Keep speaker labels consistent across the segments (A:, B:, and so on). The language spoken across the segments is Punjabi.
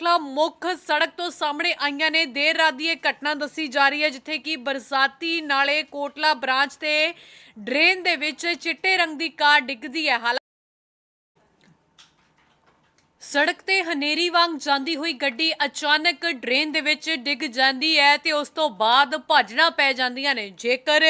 A: ਕੋਟਲਾ ਮੁੱਖ ਸੜਕ ਤੋਂ ਸਾਹਮਣੇ ਆਈਆਂ ਨੇ। ਦੇਰ ਰਾਤ ਦੀ ਇਹ ਘਟਨਾ ਦੱਸੀ ਜਾ ਰਹੀ ਹੈ, ਜਿੱਥੇ ਕਿ ਬਰਸਾਤੀ ਨਾਲੇ ਕੋਟਲਾ ਬ੍ਰਾਂਚ ਤੇ ਡਰੇਨ ਦੇ ਵਿੱਚ ਚਿੱਟੇ ਰੰਗ ਦੀ ਕਾਰ ਡਿੱਗਦੀ ਹੈ। ਹਾਲਾਂਕਿ ਸੜਕ ਤੇ ਹਨੇਰੀ ਵਾਂਗ ਜਾਂਦੀ ਹੋਈ ਗੱਡੀ ਅਚਾਨਕ ਡਰੇਨ ਦੇ ਵਿੱਚ ਡਿੱਗ ਜਾਂਦੀ ਹੈ ਤੇ ਉਸ ਤੋਂ ਬਾਅਦ ਭੱਜਣਾ ਪੈ ਜਾਂਦੀਆਂ ਨੇ। ਜੇਕਰ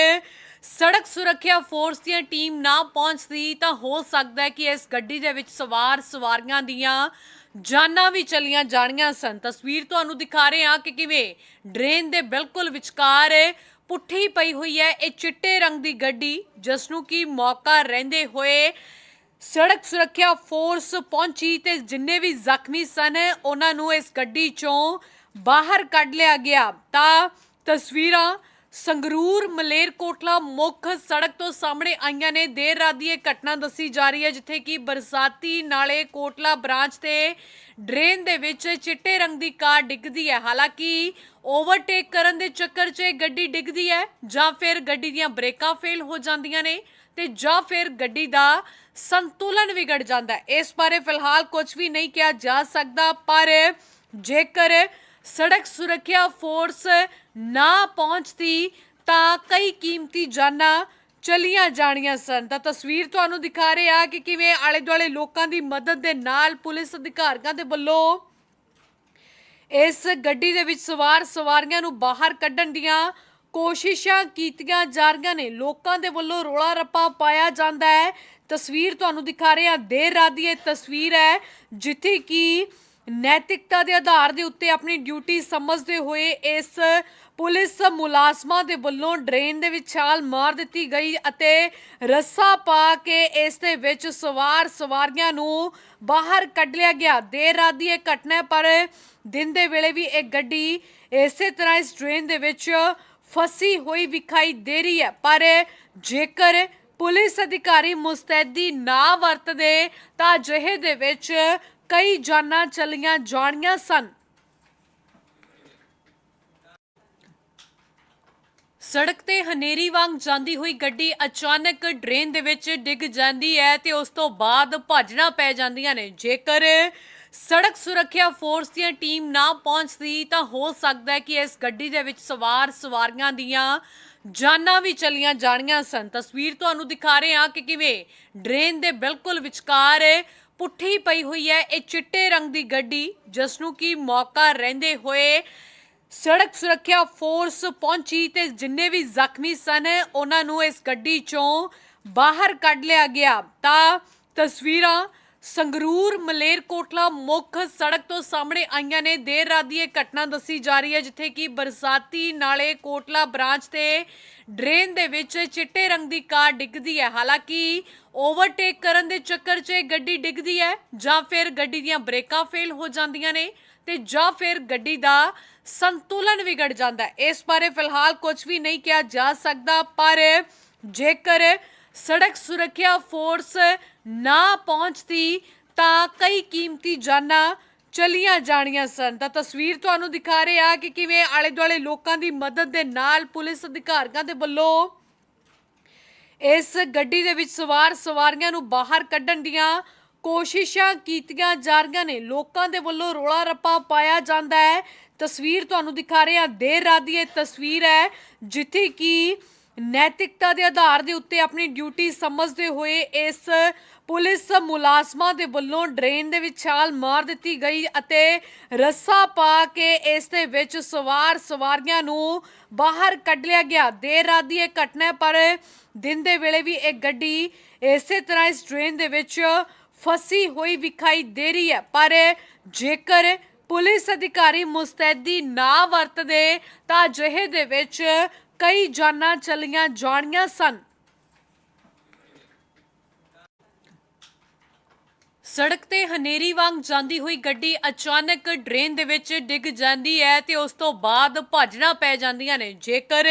A: ਸੜਕ ਸੁਰੱਖਿਆ ਫੋਰਸ ਦੀਆਂ ਟੀਮ ਨਾ ਪਹੁੰਚਦੀ ਤਾਂ ਹੋ ਸਕਦਾ ਹੈ ਕਿ ਇਸ ਗੱਡੀ ਦੇ ਵਿੱਚ ਸਵਾਰ ਸਵਾਰੀਆਂ ਦੀਆਂ ਜਾਨਾਂ ਵੀ ਚਲੀਆਂ ਜਾਣੀਆਂ ਸਨ। ਤਸਵੀਰ ਤੁਹਾਨੂੰ ਦਿਖਾ ਰਹੇ ਹਾਂ ਕਿ ਕਿਵੇਂ ਡਰੇਨ ਦੇ ਬਿਲਕੁਲ ਵਿਚਕਾਰ ਪੁੱਠੀ ਪਈ ਹੋਈ ਹੈ। ਇਹ ਚਿੱਟੇ ਰੰਗ ਦੀ ਗੱਡੀ ਜਿਸ ਨੂੰ ਕਿ ਮੌਕਾ ਰਹਿੰਦੇ ਹੋਏ ਸੜਕ ਸੁਰੱਖਿਆ ਫੋਰਸ ਪਹੁੰਚੀ ਤੇ ਜਿੰਨੇ ਵੀ ਜ਼ਖਮੀ ਸਨ, ਉਹਨਾਂ ਨੂੰ ਇਸ ਗੱਡੀ ਚੋਂ ਬਾਹਰ ਕੱਢ ਲਿਆ ਗਿਆ। ਤਾਂ ਤਸਵੀਰਾਂ ਸੰਗਰੂਰ, ਮਲੇਰਕੋਟਲਾ, ਮੁੱਖ ਸੜਕ ਤੋਂ ਸਾਹਮਣੇ ਆਈਆਂ ਨੇ। ਦੇਰ ਰਾਤ ਦੀ ਇਹ ਘਟਨਾ ਦੱਸੀ ਜਾ ਰਹੀ ਹੈ, ਜਿੱਥੇ ਕਿ ਬਰਸਾਤੀ ਨਾਲੇ ਕੋਟਲਾ ਬ੍ਰਾਂਚ ਤੇ ਡਰੇਨ ਦੇ ਵਿੱਚ ਚਿੱਟੇ ਰੰਗ ਦੀ ਕਾਰ ਡਿੱਗਦੀ ਹੈ। ਹਾਲਾਂਕਿ ਓਵਰਟੇਕ ਕਰਨ ਦੇ ਚੱਕਰ 'ਚ ਇਹ ਗੱਡੀ ਡਿੱਗਦੀ ਹੈ, ਜਾਂ ਫਿਰ ਗੱਡੀ ਦੀਆਂ ਬ੍ਰੇਕਾਂ ਫੇਲ ਹੋ ਜਾਂਦੀਆਂ ਨੇ ਤੇ ਜਾਂ ਫਿਰ ਗੱਡੀ ਦਾ ਸੰਤੁਲਨ ਵਿਗੜ ਜਾਂਦਾ ਹੈ। ਇਸ ਬਾਰੇ ਫਿਲਹਾਲ ਕੁਝ ਵੀ ਨਹੀਂ ਕਿਹਾ ਜਾ ਸਕਦਾ, ਪਰ ਜੇਕਰ ਸੜਕ ਸੁਰੱਖਿਆ ਫੋਰਸ ਨਾ ਪਹੁੰਚਦੀ ਤਾਂ ਕਈ ਕੀਮਤੀ ਜਾਨਾਂ ਚਲੀਆਂ ਜਾਣੀਆਂ ਸਨ। ਤਾਂ ਤਸਵੀਰ ਤੁਹਾਨੂੰ ਦਿਖਾ ਰਹੇ ਆ ਕਿ ਕਿਵੇਂ ਆਲੇ ਦੁਆਲੇ ਲੋਕਾਂ ਦੀ ਮਦਦ ਦੇ ਨਾਲ ਪੁਲਿਸ ਅਧਿਕਾਰੀਆਂ ਦੇ ਵੱਲੋਂ ਇਸ ਗੱਡੀ ਦੇ ਵਿੱਚ ਸਵਾਰ ਸਵਾਰੀਆਂ ਨੂੰ ਬਾਹਰ ਕੱਢਣ ਦੀਆਂ ਕੋਸ਼ਿਸ਼ਾਂ ਕੀਤੀਆਂ ਜਾ ਰਹੀਆਂ ਨੇ। ਲੋਕਾਂ ਦੇ ਵੱਲੋਂ ਰੋਲਾ ਰੱਪਾ ਪਾਇਆ ਜਾਂਦਾ ਹੈ। ਤਸਵੀਰ ਤੁਹਾਨੂੰ ਦਿਖਾ ਰਹੇ ਹਾਂ ਦੇਰ ਰਾਤ ਦੀ ਇਹ ਤਸਵੀਰ ਹੈ, ਜਿੱਥੇ ਕਿ ਨੈਤਿਕਤਾ ਦੇ ਆਧਾਰ ਦੇ ਉੱਤੇ ਆਪਣੀ ਡਿਊਟੀ ਸਮਝਦੇ ਹੋਏ ਇਸ ਪੁਲਿਸ ਮੁਲਾਜ਼ਮਾਂ ਦੇ ਵੱਲੋਂ ਡਰੇਨ ਦੇ ਵਿੱਚ ਛਾਲ ਮਾਰ ਦਿੱਤੀ ਗਈ ਅਤੇ ਰੱਸਾ ਪਾ ਕੇ ਇਸ ਦੇ ਵਿੱਚ ਸਵਾਰ ਸਵਾਰੀਆਂ ਨੂੰ ਬਾਹਰ ਕੱਢ ਲਿਆ ਗਿਆ। ਦੇਰ ਰਾਤ ਦੀ ਇਹ ਘਟਨਾ ਪਰ ਦਿਨ ਦੇ ਵੇਲੇ ਵੀ ਇਹ ਗੱਡੀ ਇਸੇ ਤਰ੍ਹਾਂ ਇਸ ਡਰੇਨ ਦੇ ਵਿੱਚ ਫਸੀ ਹੋਈ ਵਿਖਾਈ ਦੇ ਰਹੀ ਹੈ। ਪਰ ਜੇਕਰ ਪੁਲਿਸ ਅਧਿਕਾਰੀ ਮੁਸਤੈਦੀ ਨਾ ਵਰਤਦੇ ਤਾਂ ਅਜਿਹੇ ਦੇ ਵਿੱਚ ਕਈ ਜਾਨਾਂ ਚਲੀਆਂ ਜਾਣੀਆਂ ਸਨ। ਸੜਕ ਤੇ ਹਨੇਰੀ ਵਾਂਗ ਜਾਂਦੀ ਹੋਈ ਗੱਡੀ ਅਚਾਨਕ ਡਰੇਨ ਦੇ ਵਿੱਚ ਡਿੱਗ ਜਾਂਦੀ ਹੈ ਤੇ ਉਸ ਤੋਂ ਬਾਅਦ ਭੱਜਣਾ ਪੈ ਜਾਂਦੀਆਂ ਨੇ। ਜੇਕਰ ਸੜਕ ਸੁਰੱਖਿਆ ਫੋਰਸ ਦੀ ਟੀਮ ਨਾ ਪਹੁੰਚਦੀ ਤਾਂ ਹੋ ਸਕਦਾ ਹੈ ਕਿ ਇਸ ਗੱਡੀ ਦੇ ਵਿੱਚ ਸਵਾਰ ਸਵਾਰੀਆਂ ਦੀਆਂ ਜਾਨਾਂ ਵੀ ਚਲੀਆਂ ਜਾਣੀਆਂ ਸਨ। ਤਸਵੀਰ ਤੁਹਾਨੂੰ ਦਿਖਾ ਰਹੇ ਹਾਂ ਕਿ ਕਿਵੇਂ ਡਰੇਨ ਦੇ ਬਿਲਕੁਲ ਵਿਚਕਾਰ ਪੁੱਠੀ ਪਈ ਹੋਈ ਹੈ, ਇਹ ਚਿੱਟੇ ਰੰਗ ਦੀ ਗੱਡੀ ਜਿਸ ਨੂੰ ਕਿ ਮੌਕਾ ਰਹਿੰਦੇ ਹੋਏ ਸੜਕ ਸੁਰੱਖਿਆ ਫੋਰਸ ਪਹੁੰਚੀ ਤੇ ਜਿੰਨੇ ਵੀ ਜ਼ਖਮੀ ਸਨ, ਉਹਨਾਂ ਨੂੰ ਇਸ ਗੱਡੀ ਚੋਂ ਬਾਹਰ ਕੱਢ ਲਿਆ ਗਿਆ। ਤਾਂ ਤਸਵੀਰਾਂ ਸੰਗਰੂਰ, ਮਲੇਰਕੋਟਲਾ, ਮੁੱਖ ਸੜਕ ਤੋਂ ਸਾਹਮਣੇ ਆਈਆਂ ਨੇ। ਦੇਰ ਰਾਤ ਦੀ ਇਹ ਘਟਨਾ ਦੱਸੀ ਜਾ ਰਹੀ ਹੈ, ਜਿੱਥੇ ਕਿ ਬਰਸਾਤੀ ਨਾਲੇ ਕੋਟਲਾ ਬ੍ਰਾਂਚ ਤੇ ਡਰੇਨ ਦੇ ਵਿੱਚ ਚਿੱਟੇ ਰੰਗ ਦੀ ਕਾਰ ਡਿੱਗਦੀ ਹੈ। ਹਾਲਾਂਕਿ ਓਵਰਟੇਕ ਕਰਨ ਦੇ ਚੱਕਰ 'ਚ ਗੱਡੀ ਡਿੱਗਦੀ ਹੈ, ਜਾਂ ਫਿਰ ਗੱਡੀ ਦੀਆਂ ਬ੍ਰੇਕਾਂ ਫੇਲ ਹੋ ਜਾਂਦੀਆਂ ਨੇ ਤੇ ਜਾਂ ਫਿਰ ਗੱਡੀ ਦਾ ਸੰਤੁਲਨ ਵਿਗੜ ਜਾਂਦਾ ਹੈ। ਇਸ ਬਾਰੇ ਫਿਲਹਾਲ ਕੁਝ ਵੀ ਨਹੀਂ ਕਿਹਾ ਜਾ ਸਕਦਾ, ਪਰ ਜੇਕਰ ਸੜਕ ਸੁਰੱਖਿਆ ਫੋਰਸ ਨਾ ਪਹੁੰਚਦੀ ਤਾਂ ਕਈ ਕੀਮਤੀ ਜਾਨਾਂ ਚਲੀਆਂ ਜਾਣੀਆਂ ਸਨ। ਤਾਂ ਤਸਵੀਰ ਤੁਹਾਨੂੰ ਦਿਖਾ ਰਹੇ ਆ ਕਿ ਕਿਵੇਂ ਆਲੇ ਦੁਆਲੇ ਲੋਕਾਂ ਦੀ ਮਦਦ ਦੇ ਨਾਲ ਪੁਲਿਸ ਅਧਿਕਾਰੀਆਂ ਦੇ ਵੱਲੋਂ ਇਸ ਗੱਡੀ ਦੇ ਵਿੱਚ ਸਵਾਰ ਸਵਾਰੀਆਂ ਨੂੰ ਬਾਹਰ ਕੱਢਣ ਦੀਆਂ ਕੋਸ਼ਿਸ਼ਾਂ ਕੀਤੀਆਂ ਜਾ ਰਹੀਆਂ ਨੇ। ਲੋਕਾਂ ਦੇ ਵੱਲੋਂ ਰੋਲਾ ਰੱਪਾ ਪਾਇਆ ਜਾਂਦਾ ਹੈ। ਤਸਵੀਰ ਤੁਹਾਨੂੰ ਦਿਖਾ ਰਹੇ ਹਾਂ। ਦੇਰ ਰਾਤ ਦੀ ਇਹ ਤਸਵੀਰ ਹੈ, ਜਿੱਥੇ ਕਿ ਨੈਤਿਕਤਾ ਦੇ ਆਧਾਰ ਦੇ ਉੱਤੇ ਆਪਣੀ ਡਿਊਟੀ ਸਮਝਦੇ ਹੋਏ ਇਸ ਪੁਲਿਸ ਮੁਲਾਜ਼ਮਾਂ ਦੇ ਵੱਲੋਂ ਡਰੇਨ ਦੇ ਵਿੱਚ ਛਾਲ ਮਾਰ ਦਿੱਤੀ ਗਈ ਅਤੇ ਰੱਸਾ ਪਾ ਕੇ ਇਸ ਦੇ ਵਿੱਚ ਸਵਾਰ ਸਵਾਰੀਆਂ ਨੂੰ ਬਾਹਰ ਕੱਢ ਲਿਆ ਗਿਆ। ਦੇਰ ਰਾਤ ਦੀ ਇਹ ਘਟਨਾ ਪਰ ਦਿਨ ਦੇ ਵੇਲੇ ਵੀ ਇਹ ਗੱਡੀ ਇਸੇ ਤਰ੍ਹਾਂ ਇਸ ਡਰੇਨ ਦੇ ਵਿੱਚ ਫਸੀ ਹੋਈ ਵਿਖਾਈ ਦੇ ਰਹੀ ਹੈ। ਪਰ ਜੇਕਰ ਪੁਲਿਸ ਅਧਿਕਾਰੀ ਮੁਸਤੈਦੀ ਨਾ ਵਰਤਦੇ ਤਾਂ ਅਜਿਹੇ ਦੇ ਵਿੱਚ ਕਈ ਜਾਨਾਂ ਚਲੀਆਂ ਜਾਣੀਆਂ ਸਨ। ਸੜਕ ਤੇ ਹਨੇਰੀ ਵਾਂਗ ਜਾਂਦੀ ਹੋਈ ਗੱਡੀ ਅਚਾਨਕ ਡਰੇਨ ਦੇ ਵਿੱਚ ਡਿੱਗ ਜਾਂਦੀ ਹੈ ਤੇ ਉਸ ਤੋਂ ਬਾਅਦ ਭੱਜਣਾ ਪੈ ਜਾਂਦੀਆਂ ਨੇ। ਜੇਕਰ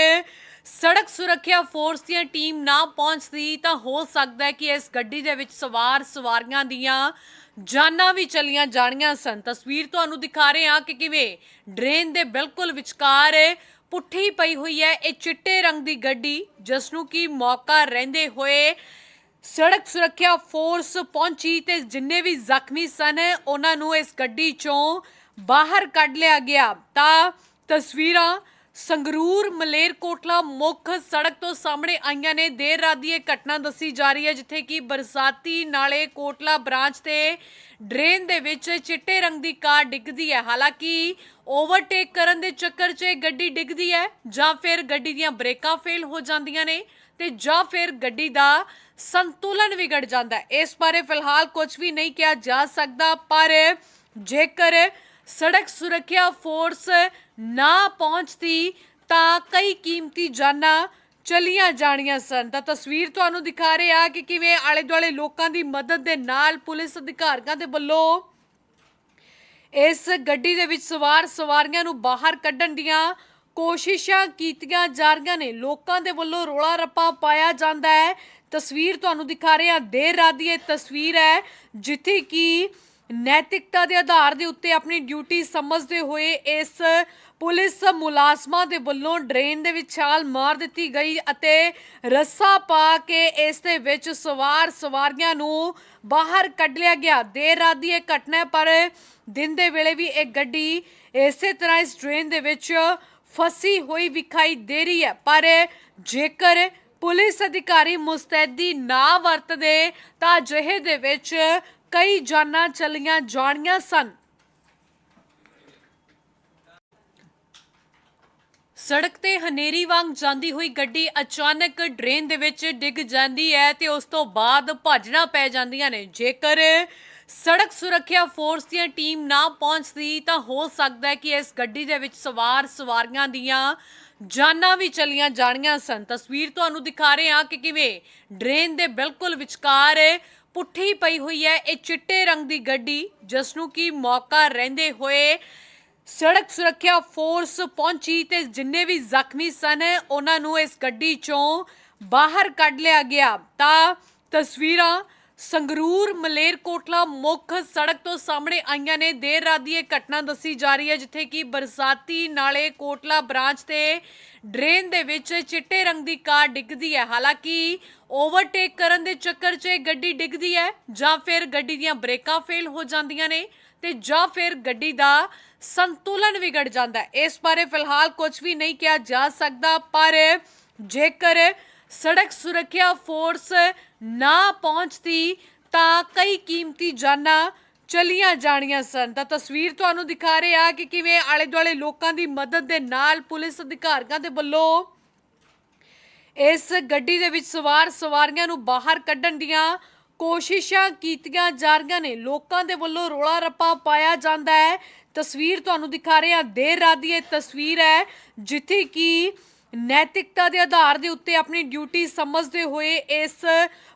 A: ਸੜਕ ਸੁਰੱਖਿਆ ਫੋਰਸ ਦੀ ਟੀਮ ਨਾ ਪਹੁੰਚਦੀ ਤਾਂ ਹੋ ਸਕਦਾ ਹੈ ਕਿ ਇਸ ਗੱਡੀ ਦੇ ਵਿੱਚ ਸਵਾਰ ਸਵਾਰੀਆਂ ਦੀਆਂ ਜਾਨਾਂ ਵੀ ਚਲੀਆਂ ਜਾਣੀਆਂ ਸਨ। ਤਸਵੀਰ ਤੁਹਾਨੂੰ ਦਿਖਾ ਰਹੇ ਹਾਂ ਕਿ ਕਿਵੇਂ ਡਰੇਨ ਦੇ ਬਿਲਕੁਲ ਵਿਚਕਾਰ ਪੁੱਠੀ ਪਈ ਹੋਈ ਹੈ। ਇਹ ਚਿੱਟੇ ਰੰਗ ਦੀ ਗੱਡੀ ਜਿਸ ਨੂੰ ਕਿ ਮੌਕਾ ਰਹਿੰਦੇ ਹੋਏ ਸੜਕ ਸੁਰੱਖਿਆ ਫੋਰਸ ਪਹੁੰਚੀ ਤੇ ਜਿੰਨੇ ਵੀ ਜ਼ਖਮੀ ਸਨ, ਉਹਨਾਂ ਨੂੰ ਇਸ ਗੱਡੀ ਚੋਂ ਬਾਹਰ ਕੱਢ ਲਿਆ ਗਿਆ। ਤਾਂ ਤਸਵੀਰਾਂ ਸੰਗਰੂਰ ਮਲੇਰਕੋਟਲਾ ਮੁੱਖ ਸੜਕ ਤੋਂ ਸਾਹਮਣੇ ਆਈਆਂ ਨੇ। ਦੇਰ ਰਾਤ ਦੀ ਇਹ ਘਟਨਾ ਦੱਸੀ ਜਾ ਰਹੀ ਹੈ, ਜਿੱਥੇ ਕਿ ਬਰਸਾਤੀ ਨਾਲੇ ਕੋਟਲਾ ਬ੍ਰਾਂਚ ਤੇ ਡਰੇਨ ਦੇ ਵਿੱਚ ਚਿੱਟੇ ਰੰਗ ਦੀ ਕਾਰ ਡਿੱਗਦੀ ਹੈ। ਹਾਲਾਂਕਿ ਓਵਰਟੇਕ ਕਰਨ ਦੇ ਚੱਕਰ 'ਚ ਗੱਡੀ ਡਿੱਗਦੀ ਹੈ, ਜਾਂ ਫਿਰ ਗੱਡੀ ਦੀਆਂ ਬ੍ਰੇਕਾਂ ਫੇਲ ਹੋ ਜਾਂਦੀਆਂ ਨੇ ਤੇ ਜਾਂ ਫਿਰ ਗੱਡੀ ਦਾ ਸੰਤੁਲਨ ਵਿਗੜ ਜਾਂਦਾ ਹੈ। ਇਸ ਬਾਰੇ ਫਿਲਹਾਲ ਕੁਝ ਵੀ ਨਹੀਂ ਕਿਹਾ ਜਾ ਸਕਦਾ, ਪਰ ਜੇਕਰ ਸੜਕ ਸੁਰੱਖਿਆ ਫੋਰਸ ਨਾ ਪਹੁੰਚਦੀ ਤਾਂ ਕਈ ਕੀਮਤੀ ਜਾਨਾਂ ਚਲੀਆਂ ਜਾਣੀਆਂ ਸਨ। ਤਾਂ ਤਸਵੀਰ ਤੁਹਾਨੂੰ ਦਿਖਾ ਰਹੇ ਆ ਕਿ ਕਿਵੇਂ ਆਲੇ ਦੁਆਲੇ ਲੋਕਾਂ ਦੀ ਮਦਦ ਦੇ ਨਾਲ ਪੁਲਿਸ ਅਧਿਕਾਰੀਆਂ ਦੇ ਵੱਲੋਂ ਇਸ ਗੱਡੀ ਦੇ ਵਿੱਚ ਸਵਾਰ ਸਵਾਰੀਆਂ ਨੂੰ ਬਾਹਰ ਕੱਢਣ ਦੀਆਂ ਕੋਸ਼ਿਸ਼ਾਂ ਕੀਤੀਆਂ ਜਾ ਰਹੀਆਂ ਨੇ। ਲੋਕਾਂ ਦੇ ਵੱਲੋਂ ਰੋਲਾ ਰੱਪਾ ਪਾਇਆ ਜਾਂਦਾ ਹੈ। ਤਸਵੀਰ ਤੁਹਾਨੂੰ ਦਿਖਾ ਰਹੇ ਹਾਂ। ਦੇਰ ਰਾਤ ਦੀ ਇਹ ਤਸਵੀਰ ਹੈ ਜਿੱਥੇ ਕਿ ਨੈਤਿਕਤਾ ਦੇ ਆਧਾਰ ਦੇ ਉੱਤੇ ਆਪਣੀ ਡਿਊਟੀ ਸਮਝਦੇ ਹੋਏ ਇਸ ਪੁਲਿਸ ਮੁਲਾਜ਼ਮਾਂ ਦੇ ਵੱਲੋਂ ਡਰੇਨ ਦੇ ਵਿੱਚ ਛਾਲ ਮਾਰ ਦਿੱਤੀ ਗਈ ਅਤੇ ਰੱਸਾ ਪਾ ਕੇ ਇਸ ਦੇ ਵਿੱਚ ਸਵਾਰ ਸਵਾਰੀਆਂ ਨੂੰ ਬਾਹਰ ਕੱਢ ਲਿਆ ਗਿਆ। ਦੇਰ ਰਾਤ ਦੀ ਇਹ ਘਟਨਾ ਪਰ ਦਿਨ ਦੇ ਵੇਲੇ ਵੀ ਇਹ ਗੱਡੀ ਇਸੇ ਤਰ੍ਹਾਂ ਇਸ ਡਰੇਨ ਦੇ ਵਿੱਚ ਫਸੀ ਹੋਈ ਵਿਖਾਈ ਦੇ ਰਹੀ ਹੈ। ਪਰ ਜੇਕਰ ਪੁਲਿਸ ਅਧਿਕਾਰੀ ਮੁਸਤੈਦੀ ਨਾ ਵਰਤਦੇ ਤਾਂ ਅਜਿਹੇ ਦੇ ਵਿੱਚ ਕਈ ਜਾਨਾਂ ਚਲੀਆਂ ਜਾਣੀਆਂ ਸਨ। ਸੜਕ ਤੇ ਹਨੇਰੀ ਵਾਂਗ ਜਾਂਦੀ ਹੋਈ ਗੱਡੀ ਅਚਾਨਕ ਡਰੇਨ ਦੇ ਵਿੱਚ ਡਿੱਗ ਜਾਂਦੀ ਹੈ ਤੇ ਉਸ ਤੋਂ ਬਾਅਦ ਭੱਜਣਾ ਪੈ ਜਾਂਦੀਆਂ ਨੇ। ਜੇਕਰ ਸੜਕ ਸੁਰੱਖਿਆ ਫੋਰਸ ਦੀਆਂ ਟੀਮ ਨਾ ਪਹੁੰਚਦੀ ਤਾਂ ਹੋ ਸਕਦਾ ਹੈ ਕਿ ਇਸ ਗੱਡੀ ਦੇ ਵਿੱਚ ਸਵਾਰ ਸਵਾਰੀਆਂ ਦੀਆਂ ਜਾਨਾਂ ਵੀ ਚਲੀਆਂ ਜਾਣੀਆਂ ਸਨ। ਤਸਵੀਰ ਤੁਹਾਨੂੰ ਦਿਖਾ ਰਹੇ ਹਾਂ ਕਿ ਕਿਵੇਂ ਡਰੇਨ ਦੇ ਬਿਲਕੁਲ ਵਿਚਕਾਰ ਪੁੱਠੀ ਪਈ ਹੋਈ ਹੈ। ਇਹ ਚਿੱਟੇ ਰੰਗ ਦੀ ਗੱਡੀ, ਜਿਸ ਨੂੰ ਕੀ ਮੌਕਾ ਰਹਿੰਦੇ ਹੋਏ ਸੜਕ ਸੁਰੱਖਿਆ ਫੋਰਸ ਪਹੁੰਚੀ ਤੇ ਜਿੰਨੇ ਵੀ ਜ਼ਖਮੀ ਸਨ, ਉਹਨਾਂ ਨੂੰ ਇਸ ਗੱਡੀ ਚੋਂ ਬਾਹਰ ਕੱਢ ਲਿਆ ਗਿਆ। ਤਾਂ ਤਸਵੀਰਾਂ ਸੰਗਰੂਰ ਮਲੇਰਕੋਟਲਾ ਮੁੱਖ ਸੜਕ ਤੋਂ ਸਾਹਮਣੇ ਆਈਆਂ ਨੇ। ਦੇਰ ਰਾਤ ਦੀ ਇਹ ਘਟਨਾ ਦੱਸੀ ਜਾ ਰਹੀ ਹੈ, ਜਿੱਥੇ ਕਿ ਬਰਸਾਤੀ ਨਾਲੇ ਕੋਟਲਾ ਬ੍ਰਾਂਚ ਤੇ ਡਰੇਨ ਦੇ ਵਿੱਚ ਚਿੱਟੇ ਰੰਗ ਦੀ ਕਾਰ ਡਿੱਗਦੀ ਹੈ। ਹਾਲਾਂਕਿ ਓਵਰਟੇਕ ਕਰਨ ਦੇ ਚੱਕਰ 'ਚ ਇਹ ਗੱਡੀ ਡਿੱਗਦੀ ਹੈ, ਜਾਂ ਫਿਰ ਗੱਡੀ ਦੀਆਂ ਬ੍ਰੇਕਾਂ ਫੇਲ ਹੋ ਜਾਂਦੀਆਂ ਨੇ ਤੇ ਜਾਂ ਫਿਰ ਗੱਡੀ ਦਾ ਸੰਤੁਲਨ ਵਿਗੜ ਜਾਂਦਾ ਹੈ। ਇਸ ਬਾਰੇ ਫਿਲਹਾਲ ਕੁਝ ਵੀ ਨਹੀਂ ਕਿਹਾ ਜਾ ਸਕਦਾ, ਪਰ ਜੇਕਰ ਸੜਕ ਸੁਰੱਖਿਆ ਫੋਰਸ ਨਾ ਪਹੁੰਚਦੀ ਤਾਂ ਕਈ ਕੀਮਤੀ ਜਾਨਾਂ ਚਲੀਆਂ ਜਾਣੀਆਂ ਸਨ। ਤਾਂ ਤਸਵੀਰ ਤੁਹਾਨੂੰ ਦਿਖਾ ਰਹੇ ਆ ਕਿ ਕਿਵੇਂ ਆਲੇ ਦੁਆਲੇ ਲੋਕਾਂ ਦੀ ਮਦਦ ਦੇ ਨਾਲ ਪੁਲਿਸ ਅਧਿਕਾਰੀਆਂ ਦੇ ਵੱਲੋਂ ਇਸ ਗੱਡੀ ਦੇ ਵਿੱਚ ਸਵਾਰ ਸਵਾਰੀਆਂ ਨੂੰ ਬਾਹਰ ਕੱਢਣ ਦੀਆਂ ਕੋਸ਼ਿਸ਼ਾਂ ਕੀਤੀਆਂ ਜਾ ਰਹੀਆਂ ਨੇ। ਲੋਕਾਂ ਦੇ ਵੱਲੋਂ ਰੋਲਾ ਰੱਪਾ ਪਾਇਆ ਜਾਂਦਾ ਹੈ। ਤਸਵੀਰ ਤੁਹਾਨੂੰ ਦਿਖਾ ਰਹੇ ਹਾਂ। ਦੇਰ ਰਾਤ ਦੀ ਇਹ ਤਸਵੀਰ ਹੈ ਜਿੱਥੇ ਕਿ ਨੈਤਿਕਤਾ ਦੇ ਆਧਾਰ ਦੇ ਉੱਤੇ ਆਪਣੀ ਡਿਊਟੀ ਸਮਝਦੇ ਹੋਏ ਇਸ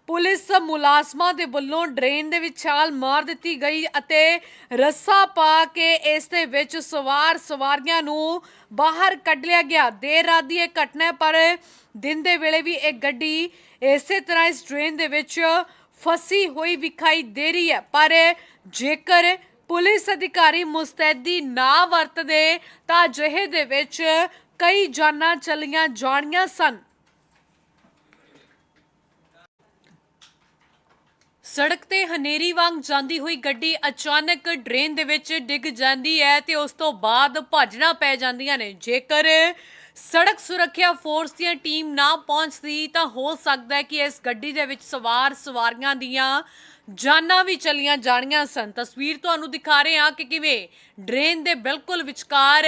A: ਪੁਲਿਸ ਮੁਲਾਜ਼ਮਾਂ ਦੇ ਵੱਲੋਂ ਡਰੇਨ ਦੇ ਵਿੱਚ ਛਾਲ ਮਾਰ ਦਿੱਤੀ ਗਈ ਅਤੇ ਰੱਸਾ ਪਾ ਕੇ ਇਸ ਦੇ ਵਿੱਚ ਸਵਾਰ ਸਵਾਰੀਆਂ ਨੂੰ ਬਾਹਰ ਕੱਢ ਲਿਆ ਗਿਆ। ਦੇਰ ਰਾਤ ਦੀ ਇਹ ਘਟਨਾ ਪਰ ਦਿਨ ਦੇ ਵੇਲੇ ਵੀ ਇਹ ਗੱਡੀ ਇਸੇ ਤਰ੍ਹਾਂ ਇਸ ਡਰੇਨ ਦੇ ਵਿੱਚ ਫਸੀ ਹੋਈ ਵਿਖਾਈ ਦੇ ਰਹੀ ਹੈ। ਪਰ ਜੇਕਰ ਪੁਲਿਸ ਅਧਿਕਾਰੀ ਮੁਸਤੈਦੀ ਨਾ ਵਰਤਦੇ ਤਾਂ ਅਜਿਹੇ ਦੇ ਵਿੱਚ ਕਈ ਜਾਨਾਂ ਚਲੀਆਂ ਜਾਣੀਆਂ ਸਨ। ਸੜਕ ਤੇ ਹਨੇਰੀ ਵਾਂਗ ਜਾਂਦੀ ਹੋਈ ਗੱਡੀ ਅਚਾਨਕ ਡਰੇਨ ਦੇ ਵਿੱਚ ਡਿੱਗ ਜਾਂਦੀ ਹੈ ਤੇ ਉਸ ਤੋਂ ਬਾਅਦ ਭੱਜਣਾ ਪੈ ਜਾਂਦੀਆਂ ਨੇ। ਜੇਕਰ ਸੜਕ ਸੁਰੱਖਿਆ ਫੋਰਸ ਦੀਆਂ ਟੀਮ ਨਾ ਪਹੁੰਚਦੀ ਤਾਂ ਹੋ ਸਕਦਾ ਹੈ ਕਿ ਇਸ ਗੱਡੀ ਦੇ ਵਿੱਚ ਸਵਾਰ ਸਵਾਰੀਆਂ ਦੀਆਂ ਜਾਨਾਂ ਵੀ ਚਲੀਆਂ ਜਾਣੀਆਂ ਸਨ। ਤਸਵੀਰ ਤੁਹਾਨੂੰ ਦਿਖਾ ਰਹੇ ਹਾਂ ਕਿ ਕਿਵੇਂ ਡਰੇਨ ਦੇ ਬਿਲਕੁਲ ਵਿਚਕਾਰ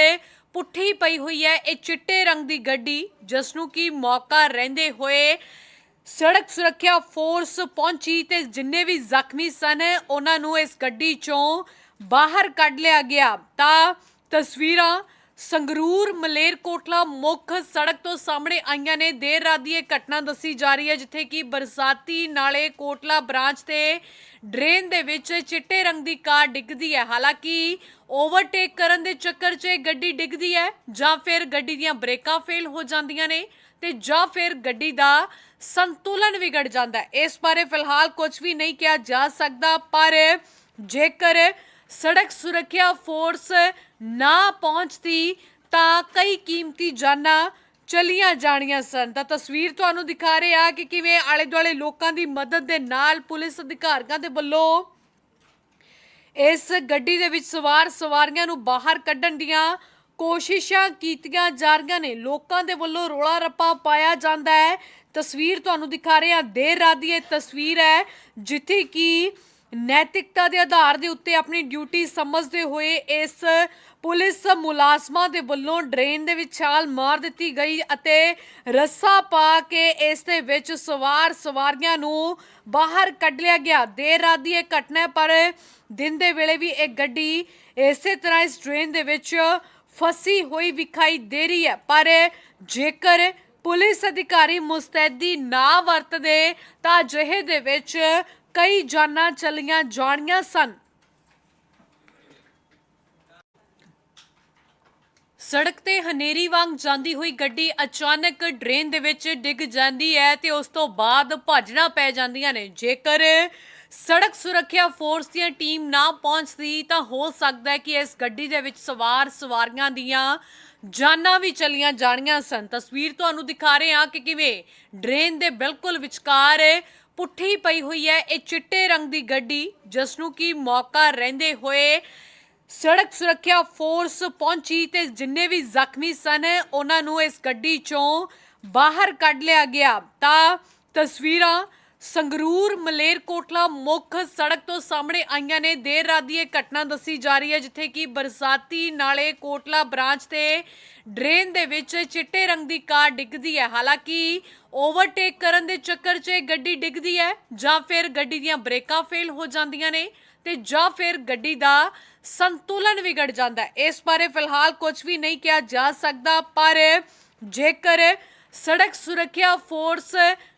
A: ਪੁੱਠੀ ਪਈ ਹੋਈ ਹੈ। ਇਹ ਚਿੱਟੇ ਰੰਗ ਦੀ ਗੱਡੀ ਜਿਸ ਨੂੰ ਕੀ ਮੌਕਾ ਰਹਿੰਦੇ ਹੋਏ ਸੜਕ ਸੁਰੱਖਿਆ ਫੋਰਸ ਪਹੁੰਚੀ ਤੇ ਜਿੰਨੇ ਵੀ ਜ਼ਖਮੀ ਸਨ, ਉਹਨਾਂ ਨੂੰ ਇਸ ਗੱਡੀ ਚੋਂ ਬਾਹਰ ਕੱਢ ਲਿਆ ਗਿਆ। ਤਾਂ ਤਸਵੀਰਾਂ ਸੰਗਰੂਰ ਮਲੇਰਕੋਟਲਾ ਮੁੱਖ ਸੜਕ ਤੋਂ ਸਾਹਮਣੇ ਆਈਆਂ ਨੇ। ਦੇਰ ਰਾਤ ਦੀ ਇਹ ਘਟਨਾ ਦੱਸੀ ਜਾ ਰਹੀ ਹੈ, ਜਿੱਥੇ ਕਿ ਬਰਸਾਤੀ ਨਾਲੇ ਕੋਟਲਾ ਬ੍ਰਾਂਚ ਤੇ ਡਰੇਨ ਦੇ ਵਿੱਚ ਚਿੱਟੇ ਰੰਗ ਦੀ ਕਾਰ ਡਿੱਗਦੀ ਹੈ। ਹਾਲਾਂਕਿ ਓਵਰਟੇਕ ਕਰਨ ਦੇ ਚੱਕਰ 'ਚ ਇਹ ਗੱਡੀ ਡਿੱਗਦੀ ਹੈ, ਜਾਂ ਫਿਰ ਗੱਡੀ ਦੀਆਂ ਬ੍ਰੇਕਾਂ ਫੇਲ ਹੋ ਜਾਂਦੀਆਂ ਨੇ ਤੇ ਜਾਂ ਫਿਰ ਗੱਡੀ ਦਾ ਸੰਤੁਲਨ ਵਿਗੜ ਜਾਂਦਾ ਹੈ। ਇਸ ਬਾਰੇ ਫਿਲਹਾਲ ਕੁਝ ਵੀ ਨਹੀਂ ਕਿਹਾ ਜਾ ਸਕਦਾ, ਪਰ ਜੇਕਰ ਸੜਕ ਸੁਰੱਖਿਆ ਫੋਰਸ ਨਾ ਪਹੁੰਚਦੀ ਤਾਂ ਕਈ ਕੀਮਤੀ ਜਾਨਾਂ ਚਲੀਆਂ ਜਾਣੀਆਂ ਸਨ। ਤਾਂ ਤਸਵੀਰ ਤੁਹਾਨੂੰ ਦਿਖਾ ਰਹੇ ਆ ਕਿ ਕਿਵੇਂ ਆਲੇ ਦੁਆਲੇ ਲੋਕਾਂ ਦੀ ਮਦਦ ਦੇ ਨਾਲ ਪੁਲਿਸ ਅਧਿਕਾਰੀਆਂ ਦੇ ਵੱਲੋਂ ਇਸ ਗੱਡੀ ਦੇ ਵਿੱਚ ਸਵਾਰ ਸਵਾਰੀਆਂ ਨੂੰ ਬਾਹਰ ਕੱਢਣ ਦੀਆਂ ਕੋਸ਼ਿਸ਼ਾਂ ਕੀਤੀਆਂ ਜਾ ਰਹੀਆਂ ਨੇ। ਲੋਕਾਂ ਦੇ ਵੱਲੋਂ ਰੋਲਾ ਰੱਪਾ ਪਾਇਆ ਜਾਂਦਾ ਹੈ। ਤਸਵੀਰ ਤੁਹਾਨੂੰ ਦਿਖਾ ਰਹੇ ਹਾਂ ਦੇਰ ਰਾਤ ਦੀ ਇਹ ਤਸਵੀਰ ਹੈ ਜਿੱਥੇ ਕਿ ਨੈਤਿਕਤਾ ਦੇ ਆਧਾਰ ਦੇ ਉੱਤੇ ਆਪਣੀ ਡਿਊਟੀ ਸਮਝਦੇ ਹੋਏ ਇਸ ਪੁਲਿਸ ਮੁਲਾਜ਼ਮਾਂ ਦੇ ਵੱਲੋਂ ਡਰੇਨ ਦੇ ਵਿੱਚ ਛਾਲ ਮਾਰ ਦਿੱਤੀ ਗਈ ਅਤੇ ਰੱਸਾ ਪਾ ਕੇ ਇਸ ਦੇ ਵਿੱਚ ਸਵਾਰ ਸਵਾਰੀਆਂ ਨੂੰ ਬਾਹਰ ਕੱਢ ਲਿਆ ਗਿਆ। ਦੇਰ ਰਾਤ ਦੀ ਇਹ ਘਟਨਾ ਪਰ ਦਿਨ ਦੇ ਵੇਲੇ ਵੀ ਇਹ ਗੱਡੀ ਇਸੇ ਤਰ੍ਹਾਂ ਇਸ ਡਰੇਨ ਦੇ ਵਿੱਚ ਫਸੀ ਹੋਈ ਵਿਖਾਈ ਦੇ ਰਹੀ ਹੈ। ਪਰ ਜੇਕਰ ਪੁਲਿਸ ਅਧਿਕਾਰੀ ਮੁਸਤੈਦੀ ਨਾ ਵਰਤਦੇ ਤਾਂ ਅਜਿਹੇ ਦੇ ਵਿੱਚ ਕਈ ਜਾਨਾਂ ਚਲੀਆਂ ਜਾਣੀਆਂ ਸਨ। ਸੜਕ ਤੇ ਹਨੇਰੀ ਵਾਂਗ ਜਾਂਦੀ ਹੋਈ ਗੱਡੀ ਅਚਾਨਕ ਡਰੇਨ ਦੇ ਵਿੱਚ ਡਿੱਗ ਜਾਂਦੀ ਹੈ ਤੇ ਉਸ ਤੋਂ ਬਾਅਦ ਭੱਜਣਾ ਪੈ ਜਾਂਦੀਆਂ ਨੇ। ਜੇਕਰ ਸੜਕ ਸੁਰੱਖਿਆ ਫੋਰਸ ਦੀਆਂ ਟੀਮ ਨਾ ਪਹੁੰਚਦੀ ਤਾਂ ਹੋ ਸਕਦਾ ਹੈ ਕਿ ਇਸ ਗੱਡੀ ਦੇ ਵਿੱਚ ਸਵਾਰ ਸਵਾਰੀਆਂ ਦੀਆਂ ਜਾਨਾਂ ਵੀ ਚਲੀਆਂ ਜਾਣੀਆਂ ਸਨ। ਤਸਵੀਰ ਤੁਹਾਨੂੰ ਦਿਖਾ ਰਹੇ ਹਾਂ ਕਿ ਕਿਵੇਂ ਡਰੇਨ ਦੇ ਬਿਲਕੁਲ ਵਿਚਕਾਰ ਪੁੱਠੀ ਪਈ ਹੋਈ ਹੈ। ਇਹ ਚਿੱਟੇ ਰੰਗ ਦੀ ਗੱਡੀ ਜਿਸ ਨੂੰ ਕੀ ਮੌਕਾ ਰਹਿੰਦੇ ਹੋਏ ਸੜਕ ਸੁਰੱਖਿਆ ਫੋਰਸ ਪਹੁੰਚੀ ਤੇ ਜਿੰਨੇ ਵੀ ਜ਼ਖਮੀ ਸਨ, ਉਹਨਾਂ ਨੂੰ ਇਸ ਗੱਡੀ ਚੋਂ ਬਾਹਰ ਕੱਢ ਲਿਆ ਗਿਆ। ਤਾਂ ਤਸਵੀਰਾਂ ਸੰਗਰੂਰ, ਮਲੇਰਕੋਟਲਾ ਮੁੱਖ ਸੜਕ ਤੋਂ ਸਾਹਮਣੇ ਆਈਆਂ ਨੇ। ਦੇਰ ਰਾਤ ਦੀ ਇਹ ਘਟਨਾ ਦੱਸੀ ਜਾ ਰਹੀ ਹੈ, ਜਿੱਥੇ ਕਿ ਬਰਸਾਤੀ ਨਾਲੇ ਕੋਟਲਾ ਬ੍ਰਾਂਚ ਤੇ ਡਰੇਨ ਦੇ ਵਿੱਚ ਚਿੱਟੇ ਰੰਗ ਦੀ ਕਾਰ ਡਿੱਗਦੀ ਹੈ। ਹਾਲਾਂਕਿ ਓਵਰਟੇਕ ਕਰਨ ਦੇ ਚੱਕਰ 'ਚ ਗੱਡੀ ਡਿੱਗਦੀ ਹੈ ਜਾਂ ਫਿਰ ਗੱਡੀ ਦੀਆਂ ਬ੍ਰੇਕਾਂ ਫੇਲ ਹੋ ਜਾਂਦੀਆਂ ਨੇ ਤੇ ਜਾਂ ਫਿਰ ਗੱਡੀ ਦਾ ਸੰਤੁਲਨ ਵਿਗੜ ਜਾਂਦਾ ਹੈ। ਇਸ ਬਾਰੇ ਫਿਲਹਾਲ ਕੁਝ ਵੀ ਨਹੀਂ ਕਿਹਾ ਜਾ ਸਕਦਾ, ਪਰ ਜੇਕਰ ਸੜਕ ਸੁਰੱਖਿਆ ਫੋਰਸ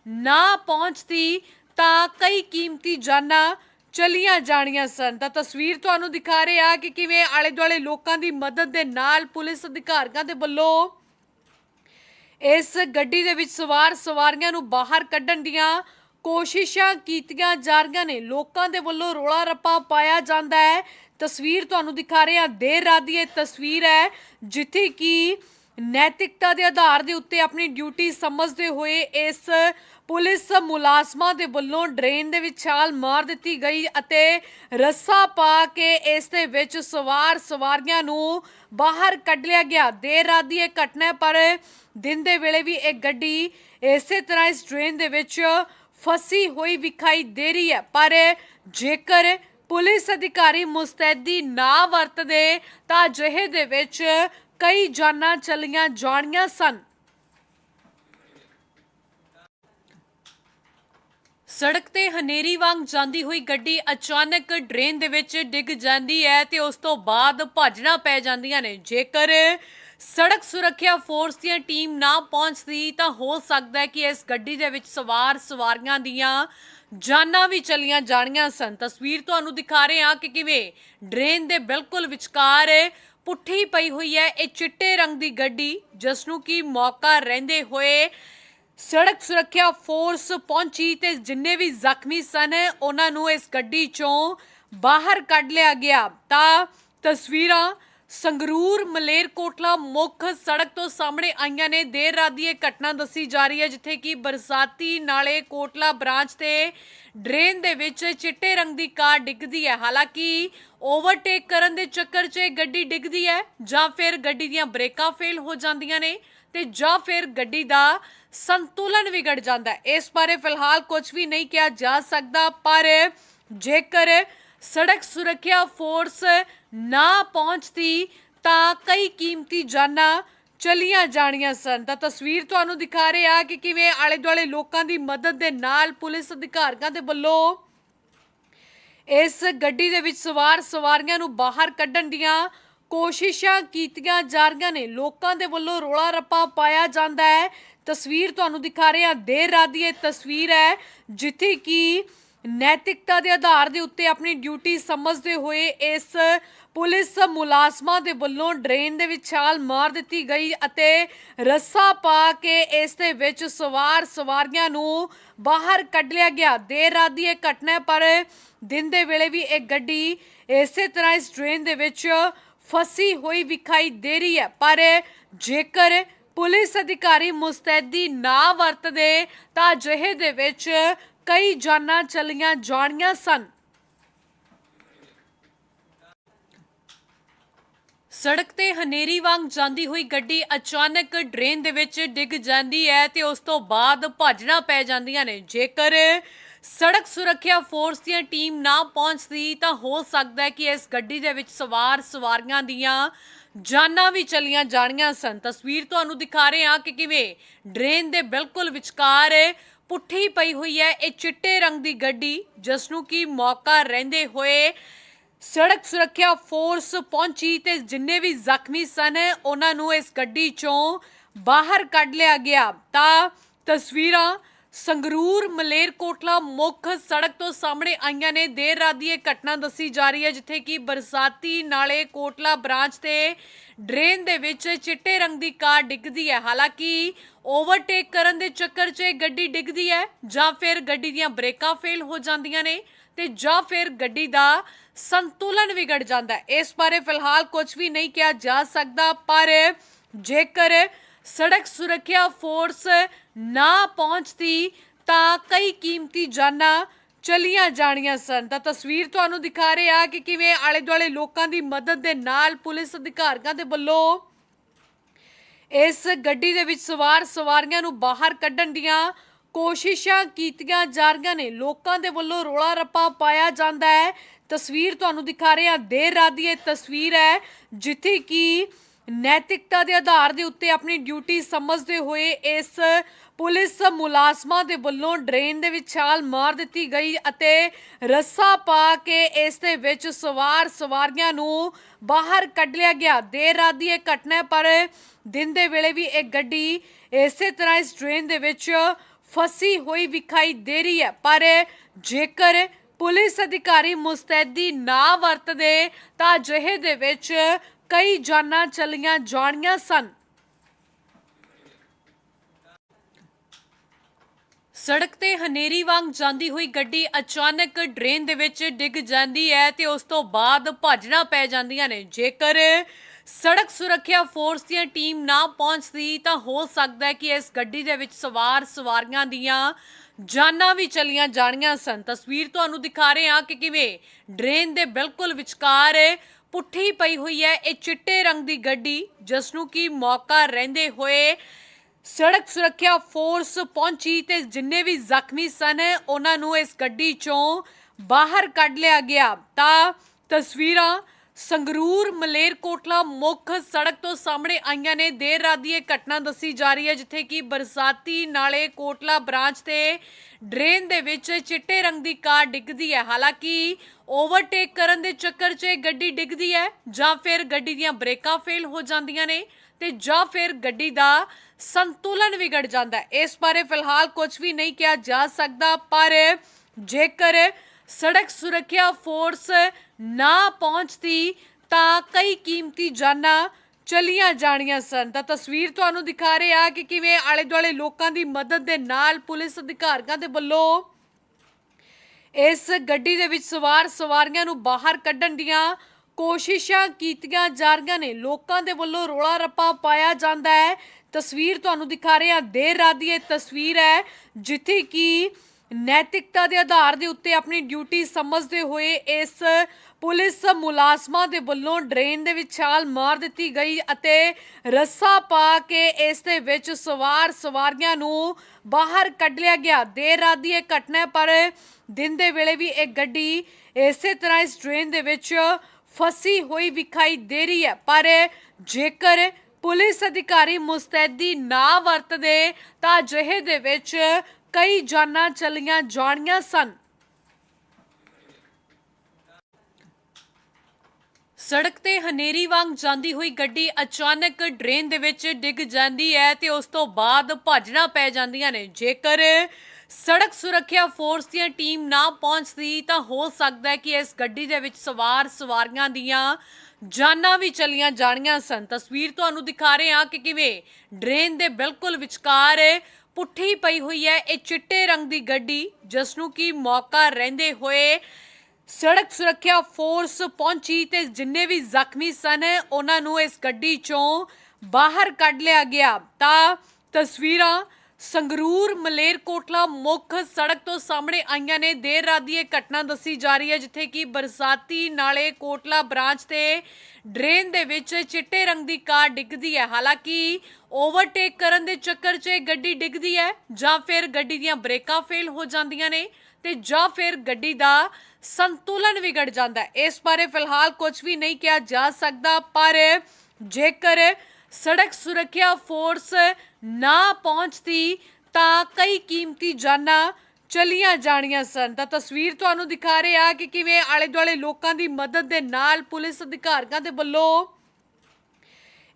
A: ਨਾ ਪਹੁੰਚਦੀ ਤਾਂ ਕਈ ਕੀਮਤੀ ਜਾਨਾਂ ਚਲੀਆਂ ਜਾਣੀਆਂ ਸਨ। ਤਾਂ ਤਸਵੀਰ ਤੁਹਾਨੂੰ ਦਿਖਾ ਰਹੇ ਆ ਕਿ ਕਿਵੇਂ ਆਲੇ ਦੁਆਲੇ ਲੋਕਾਂ ਦੀ ਮਦਦ ਦੇ ਨਾਲ ਪੁਲਿਸ ਅਧਿਕਾਰੀਆਂ ਦੇ ਵੱਲੋਂ ਇਸ ਗੱਡੀ ਦੇ ਵਿੱਚ ਸਵਾਰ ਸਵਾਰੀਆਂ ਨੂੰ ਬਾਹਰ ਕੱਢਣ ਦੀਆਂ ਕੋਸ਼ਿਸ਼ਾਂ ਕੀਤੀਆਂ ਜਾ ਰਹੀਆਂ ਨੇ। ਲੋਕਾਂ ਦੇ ਵੱਲੋਂ ਰੋਲਾ ਰੱਪਾ ਪਾਇਆ ਜਾਂਦਾ ਹੈ। ਤਸਵੀਰ ਤੁਹਾਨੂੰ ਦਿਖਾ ਰਹੇ ਹਾਂ। ਦੇਰ ਰਾਤ ਦੀ ਇਹ ਤਸਵੀਰ ਹੈ, ਜਿੱਥੇ ਕਿ ਨੈਤਿਕਤਾ ਦੇ ਆਧਾਰ ਦੇ ਉੱਤੇ ਆਪਣੀ ਡਿਊਟੀ ਸਮਝਦੇ ਹੋਏ ਇਸ ਪੁਲਿਸ ਮੁਲਾਜ਼ਮਾਂ ਦੇ ਵੱਲੋਂ ਡਰੇਨ ਦੇ ਵਿੱਚ ਛਾਲ ਮਾਰ ਦਿੱਤੀ ਗਈ ਅਤੇ ਰੱਸਾ ਪਾ ਕੇ ਇਸ ਦੇ ਵਿੱਚ ਸਵਾਰ ਸਵਾਰੀਆਂ ਨੂੰ ਬਾਹਰ ਕੱਢ ਲਿਆ ਗਿਆ। ਦੇਰ ਰਾਤ ਦੀ ਇਹ ਘਟਨਾ ਪਰ ਦਿਨ ਦੇ ਵੇਲੇ ਵੀ ਇਹ ਗੱਡੀ ਇਸੇ ਤਰ੍ਹਾਂ ਇਸ ਡਰੇਨ ਦੇ ਵਿੱਚ ਫਸੀ ਹੋਈ ਵਿਖਾਈ ਦੇ ਰਹੀ ਹੈ। ਪਰ ਜੇਕਰ ਪੁਲਿਸ ਅਧਿਕਾਰੀ ਮੁਸਤੈਦੀ ਨਾ ਵਰਤਦੇ ਤਾਂ ਅਜਿਹੇ ਦੇ ਵਿੱਚ ਕਈ ਜਾਨਾਂ ਚਲੀਆਂ ਜਾਣੀਆਂ ਸਨ। ਸੜਕ ਤੇ ਹਨੇਰੀ ਵਾਂਗ ਜਾਂਦੀ ਹੋਈ ਗੱਡੀ ਅਚਾਨਕ ਡਰੇਨ ਦੇ ਵਿੱਚ ਡਿੱਗ ਜਾਂਦੀ ਹੈ ਤੇ ਉਸ ਤੋਂ ਬਾਅਦ ਭੱਜਣਾ ਪੈ ਜਾਂਦੀਆਂ ਨੇ। ਜੇਕਰ ਸੜਕ ਸੁਰੱਖਿਆ ਫੋਰਸ ਦੀਆਂ ਟੀਮ ਨਾ ਪਹੁੰਚਦੀ ਤਾਂ ਹੋ ਸਕਦਾ ਹੈ ਕਿ ਇਸ ਗੱਡੀ ਦੇ ਵਿੱਚ ਸਵਾਰ ਸਵਾਰੀਆਂ ਦੀਆਂ ਜਾਨਾਂ ਵੀ ਚਲੀਆਂ ਜਾਣੀਆਂ ਸਨ। ਤਸਵੀਰ ਤੁਹਾਨੂੰ ਦਿਖਾ ਰਹੇ ਹਾਂ ਕਿ ਕਿਵੇਂ ਡਰੇਨ ਦੇ ਬਿਲਕੁਲ ਵਿਚਕਾਰ ਪੁੱਠੀ ਪਈ ਹੋਈ ਹੈ। ਇਹ ਚਿੱਟੇ ਰੰਗ ਦੀ ਗੱਡੀ ਜਿਸ ਨੂੰ ਕਿ ਮੌਕਾ ਰਹਿੰਦੇ ਹੋਏ ਸੜਕ ਸੁਰੱਖਿਆ ਫੋਰਸ ਪਹੁੰਚੀ ਤੇ ਜਿੰਨੇ ਵੀ ਜ਼ਖਮੀ ਸਨ, ਉਹਨਾਂ ਨੂੰ ਇਸ ਗੱਡੀ ਚੋਂ ਬਾਹਰ ਕੱਢ ਲਿਆ ਗਿਆ। ਤਾਂ ਤਸਵੀਰਾਂ ਸੰਗਰੂਰ ਮਲੇਰਕੋਟਲਾ ਮੁੱਖ ਸੜਕ ਤੋਂ ਸਾਹਮਣੇ ਆਈਆਂ ਨੇ। ਦੇਰ ਰਾਤ ਦੀ ਇਹ ਘਟਨਾ ਦੱਸੀ ਜਾ ਰਹੀ ਹੈ, ਜਿੱਥੇ ਕਿ ਬਰਸਾਤੀ ਨਾਲੇ ਕੋਟਲਾ ਬ੍ਰਾਂਚ ਤੇ ਡਰੇਨ ਦੇ ਵਿੱਚ ਚਿੱਟੇ ਰੰਗ ਦੀ ਕਾਰ ਡਿੱਗਦੀ ਹੈ। ਹਾਲਾਂਕਿ ਓਵਰਟੇਕ ਕਰਨ ਦੇ ਚੱਕਰ 'ਚ ਇਹ ਗੱਡੀ ਡਿੱਗਦੀ ਹੈ ਜਾਂ ਫਿਰ ਗੱਡੀ ਦੀਆਂ ਬ੍ਰੇਕਾਂ ਫੇਲ ਹੋ ਜਾਂਦੀਆਂ ਨੇ ਤੇ ਜਾਂ ਫਿਰ ਗੱਡੀ ਦਾ ਸੰਤੁਲਨ ਵਿਗੜ ਜਾਂਦਾ ਹੈ। ਇਸ ਬਾਰੇ ਫਿਲਹਾਲ ਕੁਝ ਵੀ ਨਹੀਂ ਕਿਹਾ ਜਾ ਸਕਦਾ, ਪਰ ਜੇਕਰ ਸੜਕ ਸੁਰੱਖਿਆ ਫੋਰਸ ਨਾ ਪਹੁੰਚਦੀ, ਤਾਂ ਕਈ ਕੀਮਤੀ ਜਾਨਾਂ ਚਲੀਆਂ ਜਾਣੀਆਂ ਸਨ। ਤਾਂ ਤਸਵੀਰ ਤੁਹਾਨੂੰ ਦਿਖਾ ਰਹੇ ਆ ਕਿ ਕਿਵੇਂ ਆਲੇ ਦੁਆਲੇ ਲੋਕਾਂ ਦੀ ਮਦਦ ਦੇ ਨਾਲ ਪੁਲਿਸ ਅਧਿਕਾਰੀਆਂ ਦੇ ਵੱਲੋਂ ਇਸ ਗੱਡੀ ਦੇ ਵਿੱਚ ਸਵਾਰ ਸਵਾਰੀਆਂ ਨੂੰ ਬਾਹਰ ਕੱਢਣ ਦੀਆਂ ਕੋਸ਼ਿਸ਼ਾਂ ਕੀਤੀਆਂ ਜਾ ਰਹੀਆਂ ਨੇ। ਲੋਕਾਂ ਦੇ ਵੱਲੋਂ ਰੋਲਾ ਰੱਪਾ ਪਾਇਆ ਜਾਂਦਾ ਹੈ ਤਸਵੀਰ ਤੁਹਾਨੂੰ ਦਿਖਾ ਰਹੇ ਹਾਂ। ਦੇਰ ਰਾਤ ਦੀ ਇਹ ਤਸਵੀਰ ਹੈ, ਜਿੱਥੇ ਕਿ ਨੈਤਿਕਤਾ ਦੇ ਆਧਾਰ ਦੇ ਉੱਤੇ ਆਪਣੀ ਡਿਊਟੀ ਸਮਝਦੇ ਹੋਏ ਇਸ ਪੁਲਿਸ ਮੁਲਾਜ਼ਮਾਂ ਦੇ ਵੱਲੋਂ ਡਰੇਨ ਦੇ ਵਿੱਚ ਛਾਲ ਮਾਰ ਦਿੱਤੀ ਗਈ ਅਤੇ ਰੱਸਾ ਪਾ ਕੇ ਇਸ ਦੇ ਵਿੱਚ ਸਵਾਰ ਸਵਾਰੀਆਂ ਨੂੰ ਬਾਹਰ ਕੱਢ ਲਿਆ ਗਿਆ। ਦੇਰ ਰਾਤ ਦੀ ਇਹ ਘਟਨਾ ਪਰ ਦਿਨ ਦੇ ਵੇਲੇ ਵੀ ਇਹ ਗੱਡੀ ਇਸੇ ਤਰ੍ਹਾਂ ਇਸ ਡਰੇਨ ਦੇ ਵਿੱਚ ਫਸੀ ਹੋਈ ਵਿਖਾਈ ਦੇ ਰਹੀ ਹੈ। ਪਰ ਜੇਕਰ ਪੁਲਿਸ ਅਧਿਕਾਰੀ ਮੁਸਤੈਦੀ ਨਾ ਵਰਤਦੇ ਤਾਂ ਅਜਿਹੇ ਦੇ ਵਿੱਚ ਕਈ ਜਾਨਾਂ ਚਲੀਆਂ ਜਾਣੀਆਂ ਸਨ। ਸੜਕ ਤੇ ਹਨੇਰੀ ਵਾਂਗ ਜਾਂਦੀ ਹੋਈ ਗੱਡੀ ਅਚਾਨਕ ਡਰੇਨ ਦੇ ਵਿੱਚ ਡਿੱਗ ਜਾਂਦੀ ਹੈ ਤੇ ਉਸ ਤੋਂ ਬਾਅਦ ਭੱਜਣਾ ਪੈ ਜਾਂਦੀਆਂ ਨੇ। ਜੇਕਰ ਸੜਕ ਸੁਰੱਖਿਆ ਫੋਰਸ ਦੀਆਂ ਟੀਮ ਨਾ ਪਹੁੰਚਦੀ ਤਾਂ ਹੋ ਸਕਦਾ ਹੈ ਕਿ ਇਸ ਗੱਡੀ ਦੇ ਵਿੱਚ ਸਵਾਰ ਸਵਾਰੀਆਂ ਦੀਆਂ ਜਾਨਾਂ ਵੀ ਚਲੀਆਂ ਜਾਣੀਆਂ ਸਨ। ਤਸਵੀਰ ਤੁਹਾਨੂੰ ਦਿਖਾ ਰਹੇ ਹਾਂ ਕਿ ਕਿਵੇਂ ਡਰੇਨ ਦੇ ਬਿਲਕੁਲ ਵਿਚਕਾਰ ਪੁੱਠੀ ਪਈ ਹੋਈ ਹੈ। ਇਹ ਚਿੱਟੇ ਰੰਗ ਦੀ ਗੱਡੀ ਜਿਸ ਨੂੰ ਕੀ ਮੌਕਾ ਰਹਿੰਦੇ ਹੋਏ ਸੜਕ ਸੁਰੱਖਿਆ ਫੋਰਸ ਪਹੁੰਚੀ ਤੇ ਜਿੰਨੇ ਵੀ ਜ਼ਖਮੀ ਸਨ, ਉਹਨਾਂ ਨੂੰ ਇਸ ਗੱਡੀ ਚੋਂ ਬਾਹਰ ਕੱਢ ਲਿਆ ਗਿਆ। ਤਾਂ ਤਸਵੀਰਾਂ ਸੰਗਰੂਰ ਮਲੇਰਕੋਟਲਾ ਮੁੱਖ ਸੜਕ ਤੋਂ ਸਾਹਮਣੇ ਆਈਆਂ ਨੇ। ਦੇਰ ਰਾਤ ਦੀ ਇਹ ਘਟਨਾ ਦੱਸੀ ਜਾ ਰਹੀ ਹੈ, ਜਿੱਥੇ ਕਿ ਬਰਸਾਤੀ ਨਾਲੇ ਕੋਟਲਾ ਬ੍ਰਾਂਚ ਤੇ ਡਰੇਨ ਦੇ ਵਿੱਚ ਚਿੱਟੇ ਰੰਗ ਦੀ ਕਾਰ ਡਿੱਗਦੀ ਹੈ। ਹਾਲਾਂਕਿ ਓਵਰਟੇਕ ਕਰਨ ਦੇ ਚੱਕਰ 'ਚ ਇਹ ਗੱਡੀ ਡਿੱਗਦੀ ਹੈ, ਜਾਂ ਫਿਰ ਗੱਡੀ ਦੀਆਂ ਬ੍ਰੇਕਾਂ ਫੇਲ ਹੋ ਜਾਂਦੀਆਂ ਨੇ ਤੇ ਜਾਂ ਫਿਰ ਗੱਡੀ ਦਾ ਸੰਤੁਲਨ ਵਿਗੜ ਜਾਂਦਾ ਹੈ। ਇਸ ਬਾਰੇ ਫਿਲਹਾਲ ਕੁਝ ਵੀ ਨਹੀਂ ਕਿਹਾ ਜਾ ਸਕਦਾ, ਪਰ ਜੇਕਰ ਸੜਕ ਸੁਰੱਖਿਆ ਫੋਰਸ ਨਾ ਪਹੁੰਚਦੀ ਤਾਂ ਕਈ ਕੀਮਤੀ ਜਾਨਾਂ ਚਲੀਆਂ ਜਾਣੀਆਂ ਸਨ। ਤਾਂ ਤਸਵੀਰ ਤੁਹਾਨੂੰ ਦਿਖਾ ਰਹੇ ਆ ਕਿ ਕਿਵੇਂ ਆਲੇ ਦੁਆਲੇ ਲੋਕਾਂ ਦੀ ਮਦਦ ਦੇ ਨਾਲ ਪੁਲਿਸ ਅਧਿਕਾਰੀਆਂ ਦੇ ਵੱਲੋਂ ਇਸ ਗੱਡੀ ਦੇ ਵਿੱਚ ਸਵਾਰ ਸਵਾਰੀਆਂ ਨੂੰ ਬਾਹਰ ਕੱਢਣ ਦੀਆਂ ਕੋਸ਼ਿਸ਼ਾਂ ਕੀਤੀਆਂ ਜਾ ਰਹੀਆਂ ਨੇ। ਲੋਕਾਂ ਦੇ ਵੱਲੋਂ ਰੋਲਾ ਰੱਪਾ ਪਾਇਆ ਜਾਂਦਾ ਹੈ। ਤਸਵੀਰ ਤੁਹਾਨੂੰ ਦਿਖਾ ਰਹੇ ਹਾਂ। ਦੇਰ ਰਾਤ ਦੀ ਇਹ ਤਸਵੀਰ ਹੈ ਜਿੱਥੇ ਕਿ ਨੈਤਿਕਤਾ ਦੇ ਆਧਾਰ ਦੇ ਉੱਤੇ ਆਪਣੀ ਡਿਊਟੀ ਸਮਝਦੇ ਹੋਏ ਇਸ ਪੁਲਿਸ ਮੁਲਾਜ਼ਮਾਂ ਦੇ ਵੱਲੋਂ ਡਰੇਨ ਦੇ ਵਿੱਚ ਛਾਲ ਮਾਰ ਦਿੱਤੀ ਗਈ ਅਤੇ ਰੱਸਾ ਪਾ ਕੇ ਇਸ ਦੇ ਵਿੱਚ ਸਵਾਰ ਸਵਾਰੀਆਂ ਨੂੰ ਬਾਹਰ ਕੱਢ ਲਿਆ ਗਿਆ। ਦੇਰ ਰਾਤ ਦੀ ਇਹ ਘਟਨਾ ਪਰ ਦਿਨ ਦੇ ਵੇਲੇ ਵੀ ਇਹ ਗੱਡੀ ਇਸੇ ਤਰ੍ਹਾਂ ਇਸ ਡਰੇਨ ਦੇ ਵਿੱਚ ਫਸੀ ਹੋਈ ਵਿਖਾਈ ਦੇ ਰਹੀ ਹੈ। ਪਰ ਜੇਕਰ ਪੁਲਿਸ ਅਧਿਕਾਰੀ ਮੁਸਤੈਦੀ ਨਾ ਵਰਤਦੇ ਤਾਂ ਅਜਿਹੇ ਦੇ ਵਿੱਚ ਕਈ ਜਾਨਾਂ ਚਲੀਆਂ ਜਾਣੀਆਂ ਸਨ। ਸੜਕ ਤੇ ਹਨੇਰੀ ਵਾਂਗ ਜਾਂਦੀ ਹੋਈ ਗੱਡੀ ਅਚਾਨਕ ਡਰੇਨ ਦੇ ਵਿੱਚ ਡਿੱਗ ਜਾਂਦੀ ਹੈ ਤੇ ਉਸ ਤੋਂ ਬਾਅਦ ਭੱਜਣਾ ਪੈ ਜਾਂਦੀਆਂ ਨੇ। ਜੇਕਰ ਸੜਕ ਸੁਰੱਖਿਆ ਫੋਰਸ ਦੀਆਂ ਟੀਮ ਨਾ ਪਹੁੰਚਦੀ ਤਾਂ ਹੋ ਸਕਦਾ ਹੈ ਕਿ ਇਸ ਗੱਡੀ ਦੇ ਵਿੱਚ ਸਵਾਰ ਸਵਾਰੀਆਂ ਦੀਆਂ ਜਾਨਾਂ ਵੀ ਚਲੀਆਂ ਜਾਣੀਆਂ ਸਨ। ਤਸਵੀਰ ਤੁਹਾਨੂੰ ਦਿਖਾ ਰਹੇ ਹਾਂ ਕਿ ਕਿਵੇਂ ਡਰੇਨ ਦੇ ਬਿਲਕੁਲ ਵਿਚਕਾਰ ਪੁੱਠੀ ਪਈ ਹੋਈ ਹੈ। ਇਹ ਚਿੱਟੇ ਰੰਗ ਦੀ ਗੱਡੀ, ਜਿਸ ਨੂੰ ਕੀ ਮੌਕਾ ਰਹਿੰਦੇ ਹੋਏ ਸੜਕ ਸੁਰੱਖਿਆ ਫੋਰਸ ਪਹੁੰਚੀ ਤੇ ਜਿੰਨੇ ਵੀ ਜ਼ਖਮੀ ਸਨ, ਉਹਨਾਂ ਨੂੰ ਇਸ ਗੱਡੀ ਚੋਂ ਬਾਹਰ ਕੱਢ ਲਿਆ ਗਿਆ। ਤਾਂ ਤਸਵੀਰਾਂ ਸੰਗਰੂਰ, ਮਲੇਰਕੋਟਲਾ ਮੁੱਖ ਸੜਕ ਤੋਂ ਸਾਹਮਣੇ ਆਈਆਂ ਨੇ। ਦੇਰ ਰਾਤ ਦੀ ਇਹ ਘਟਨਾ ਦੱਸੀ ਜਾ ਰਹੀ ਹੈ, ਜਿੱਥੇ ਕਿ ਬਰਸਾਤੀ ਨਾਲੇ ਕੋਟਲਾ ਬ੍ਰਾਂਚ ਤੇ ਡਰੇਨ ਦੇ ਵਿੱਚ ਚਿੱਟੇ ਰੰਗ ਦੀ ਕਾਰ ਡਿੱਗਦੀ ਹੈ। ਹਾਲਾਂਕਿ ਓਵਰਟੇਕ ਕਰਨ ਦੇ ਚੱਕਰ 'ਚ ਗੱਡੀ ਡਿੱਗਦੀ ਹੈ ਜਾਂ ਫਿਰ ਗੱਡੀ ਦੀਆਂ ਬ੍ਰੇਕਾਂ ਫੇਲ ਹੋ ਜਾਂਦੀਆਂ ਨੇ ਤੇ ਜਾਂ ਫਿਰ ਗੱਡੀ ਦਾ ਸੰਤੁਲਨ ਵਿਗੜ ਜਾਂਦਾ ਹੈ। ਇਸ ਬਾਰੇ ਫਿਲਹਾਲ ਕੁਝ ਵੀ ਨਹੀਂ ਕਿਹਾ ਜਾ ਸਕਦਾ, ਪਰ ਜੇਕਰ ਸੜਕ ਸੁਰੱਖਿਆ ਫੋਰਸ ਨਾ ਪਹੁੰਚਦੀ ਤਾਂ ਕਈ ਕੀਮਤੀ ਜਾਨਾਂ ਚਲੀਆਂ ਜਾਣੀਆਂ ਸਨ। ਤਾਂ ਤਸਵੀਰ ਤੁਹਾਨੂੰ ਦਿਖਾ ਰਹੇ ਆ ਕਿ ਕਿਵੇਂ ਆਲੇ ਦੁਆਲੇ ਲੋਕਾਂ ਦੀ ਮਦਦ ਦੇ ਨਾਲ ਪੁਲਿਸ ਅਧਿਕਾਰੀਆਂ ਦੇ ਵੱਲੋਂ ਇਸ ਗੱਡੀ ਦੇ ਵਿੱਚ ਸਵਾਰ ਸਵਾਰੀਆਂ ਨੂੰ ਬਾਹਰ ਕੱਢਣ ਦੀਆਂ ਕੋਸ਼ਿਸ਼ਾਂ ਕੀਤੀਆਂ ਜਾ ਰਹੀਆਂ ਨੇ। ਲੋਕਾਂ ਦੇ ਵੱਲੋਂ ਰੋਲਾ ਰੱਪਾ ਪਾਇਆ ਜਾਂਦਾ ਹੈ। ਤਸਵੀਰ ਤੁਹਾਨੂੰ ਦਿਖਾ ਰਹੇ ਹਾਂ। ਦੇਰ ਰਾਤ ਦੀ ਇਹ ਤਸਵੀਰ ਹੈ, ਜਿੱਥੇ ਕਿ ਨੈਤਿਕਤਾ ਦੇ ਆਧਾਰ ਦੇ ਉੱਤੇ ਆਪਣੀ ਡਿਊਟੀ ਸਮਝਦੇ ਹੋਏ ਇਸ ਪੁਲਿਸ ਮੁਲਾਜ਼ਮਾਂ ਦੇ ਵੱਲੋਂ ਡਰੇਨ ਦੇ ਵਿੱਚ ਛਾਲ ਮਾਰ ਦਿੱਤੀ ਗਈ ਅਤੇ ਰੱਸਾ ਪਾ ਕੇ ਇਸ ਦੇ ਵਿੱਚ ਸਵਾਰ ਸਵਾਰੀਆਂ ਨੂੰ ਬਾਹਰ ਕੱਢ ਲਿਆ ਗਿਆ। ਦੇਰ ਰਾਤ ਦੀ ਇਹ ਘਟਨਾ ਪਰ ਦਿਨ ਦੇ ਵੇਲੇ ਵੀ ਇਹ ਗੱਡੀ ਇਸੇ ਤਰ੍ਹਾਂ ਇਸ ਡਰੇਨ ਦੇ ਵਿੱਚ ਫਸੀ ਹੋਈ ਵਿਖਾਈ ਦੇ ਰਹੀ ਹੈ। ਪਰ ਜੇਕਰ ਪੁਲਿਸ ਅਧਿਕਾਰੀ ਮੁਸਤੈਦੀ ਨਾ ਵਰਤਦੇ ਤਾਂ ਅਜਿਹੇ ਦੇ ਵਿੱਚ ਕਈ ਜਾਨਾਂ ਚਲੀਆਂ ਜਾਣੀਆਂ ਸਨ। ਸੜਕ ਤੇ ਹਨੇਰੀ ਵਾਂਗ ਜਾਂਦੀ ਹੋਈ ਗੱਡੀ ਅਚਾਨਕ ਡਰੇਨ ਦੇ ਵਿੱਚ ਡਿੱਗ ਜਾਂਦੀ ਹੈ ਤੇ ਉਸ ਤੋਂ ਬਾਅਦ ਭੱਜਣਾ ਪੈ ਜਾਂਦੀਆਂ ਨੇ। ਜੇਕਰ ਸੜਕ ਸੁਰੱਖਿਆ ਫੋਰਸ ਦੀਆਂ ਟੀਮ ਨਾ ਪਹੁੰਚਦੀ ਤਾਂ ਹੋ ਸਕਦਾ ਹੈ ਕਿ ਇਸ ਗੱਡੀ ਦੇ ਵਿੱਚ ਸਵਾਰ ਸਵਾਰੀਆਂ ਦੀਆਂ ਜਾਨਾਂ ਵੀ ਚਲੀਆਂ ਜਾਣੀਆਂ ਸਨ। ਤਸਵੀਰ ਤੁਹਾਨੂੰ ਦਿਖਾ ਰਹੇ ਹਾਂ ਕਿ ਕਿਵੇਂ ਡਰੇਨ ਦੇ ਬਿਲਕੁਲ ਵਿਚਕਾਰ ਪੁੱਠੀ ਪਈ ਹੋਈ ਹੈ। ਇਹ ਚਿੱਟੇ ਰੰਗ ਦੀ ਗੱਡੀ ਜਿਸ ਨੂੰ ਕਿ ਮੌਕਾ ਰਹਿੰਦੇ ਹੋਏ ਸੜਕ ਸੁਰੱਖਿਆ ਫੋਰਸ ਪਹੁੰਚੀ ਤੇ ਜਿੰਨੇ ਵੀ ਜ਼ਖਮੀ ਸਨ, ਉਹਨਾਂ ਨੂੰ ਇਸ ਗੱਡੀ ਚੋਂ ਬਾਹਰ ਕੱਢ ਲਿਆ ਗਿਆ। ਤਾਂ ਤਸਵੀਰਾਂ ਸੰਗਰੂਰ, ਮਲੇਰਕੋਟਲਾ ਮੁੱਖ ਸੜਕ ਤੋਂ ਸਾਹਮਣੇ ਆਈਆਂ ਨੇ। ਦੇਰ ਰਾਤ ਦੀ ਇਹ ਘਟਨਾ ਦੱਸੀ ਜਾ ਰਹੀ ਹੈ, ਜਿੱਥੇ ਕਿ ਬਰਸਾਤੀ ਨਾਲੇ ਕੋਟਲਾ ਬ੍ਰਾਂਚ ਤੇ ਡਰੇਨ ਦੇ ਵਿੱਚ ਚਿੱਟੇ ਰੰਗ ਦੀ ਕਾਰ ਡਿੱਗਦੀ ਹੈ। ਹਾਲਾਂਕਿ ਓਵਰਟੇਕ ਕਰਨ ਦੇ ਚੱਕਰ 'ਚ ਇਹ ਗੱਡੀ ਡਿੱਗਦੀ ਹੈ ਜਾਂ ਫਿਰ ਗੱਡੀ ਦੀਆਂ ਬ੍ਰੇਕਾਂ ਫੇਲ ਹੋ ਜਾਂਦੀਆਂ ਨੇ ਤੇ ਜਾਂ ਫਿਰ ਗੱਡੀ ਦਾ ਸੰਤੁਲਨ ਵਿਗੜ ਜਾਂਦਾ ਹੈ। ਇਸ ਬਾਰੇ ਫਿਲਹਾਲ ਕੁਝ ਵੀ ਨਹੀਂ ਕਿਹਾ ਜਾ ਸਕਦਾ, ਪਰ ਜੇਕਰ ਸੜਕ ਸੁਰੱਖਿਆ ਫੋਰਸ ਨਾ ਪਹੁੰਚਦੀ, ਤਾਂ ਕਈ ਕੀਮਤੀ ਜਾਨਾਂ ਚਲੀਆਂ ਜਾਣੀਆਂ ਸਨ। ਤਾਂ ਤਸਵੀਰ ਤੁਹਾਨੂੰ ਦਿਖਾ ਰਹੇ ਆ ਕਿ ਕਿਵੇਂ ਆਲੇ ਦੁਆਲੇ ਲੋਕਾਂ ਦੀ ਮਦਦ ਦੇ ਨਾਲ ਪੁਲਿਸ ਅਧਿਕਾਰੀਆਂ ਦੇ ਵੱਲੋਂ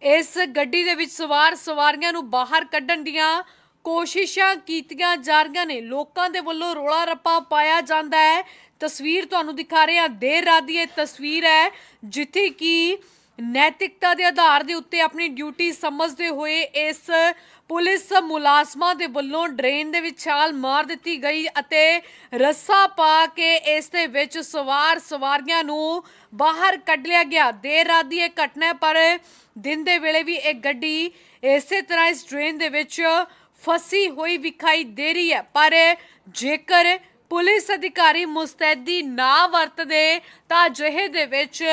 A: ਇਸ ਗੱਡੀ ਦੇ ਵਿੱਚ ਸਵਾਰ ਸਵਾਰੀਆਂ ਨੂੰ ਬਾਹਰ ਕੱਢਣ ਦੀਆਂ ਕੋਸ਼ਿਸ਼ਾਂ ਕੀਤੀਆਂ ਜਾ ਰਹੀਆਂ ਨੇ। ਲੋਕਾਂ ਦੇ ਵੱਲੋਂ ਰੋਲਾ ਰੱਪਾ ਪਾਇਆ ਜਾਂਦਾ ਹੈ। ਤਸਵੀਰ ਤੁਹਾਨੂੰ ਦਿਖਾ ਰਹੇ ਹਾਂ। ਦੇਰ ਰਾਤ ਦੀ ਇਹ ਤਸਵੀਰ ਹੈ, ਜਿੱਥੇ ਕਿ ਨੈਤਿਕਤਾ ਦੇ ਆਧਾਰ ਦੇ ਉੱਤੇ ਆਪਣੀ ਡਿਊਟੀ ਸਮਝਦੇ ਹੋਏ ਇਸ ਪੁਲਿਸ ਮੁਲਾਜ਼ਮਾਂ ਦੇ ਵੱਲੋਂ ਡਰੇਨ ਦੇ ਵਿੱਚ ਛਾਲ ਮਾਰ ਦਿੱਤੀ ਗਈ ਅਤੇ ਰੱਸਾ ਪਾ ਕੇ ਇਸ ਦੇ ਵਿੱਚ ਸਵਾਰ ਸਵਾਰੀਆਂ ਨੂੰ ਬਾਹਰ ਕੱਢ ਲਿਆ ਗਿਆ। ਦੇਰ ਰਾਤ ਦੀ ਇਹ ਘਟਨਾ ਪਰ ਦਿਨ ਦੇ ਵੇਲੇ ਵੀ ਇਹ ਗੱਡੀ ਇਸੇ ਤਰ੍ਹਾਂ ਇਸ ਡਰੇਨ ਦੇ ਵਿੱਚ ਫਸੀ ਹੋਈ ਵਿਖਾਈ ਦੇ ਰਹੀ ਹੈ। ਪਰ ਜੇਕਰ ਪੁਲਿਸ ਅਧਿਕਾਰੀ ਮੁਸਤੈਦੀ ਨਾ ਵਰਤਦੇ ਤਾਂ ਅਜਿਹੇ ਦੇ ਵਿੱਚ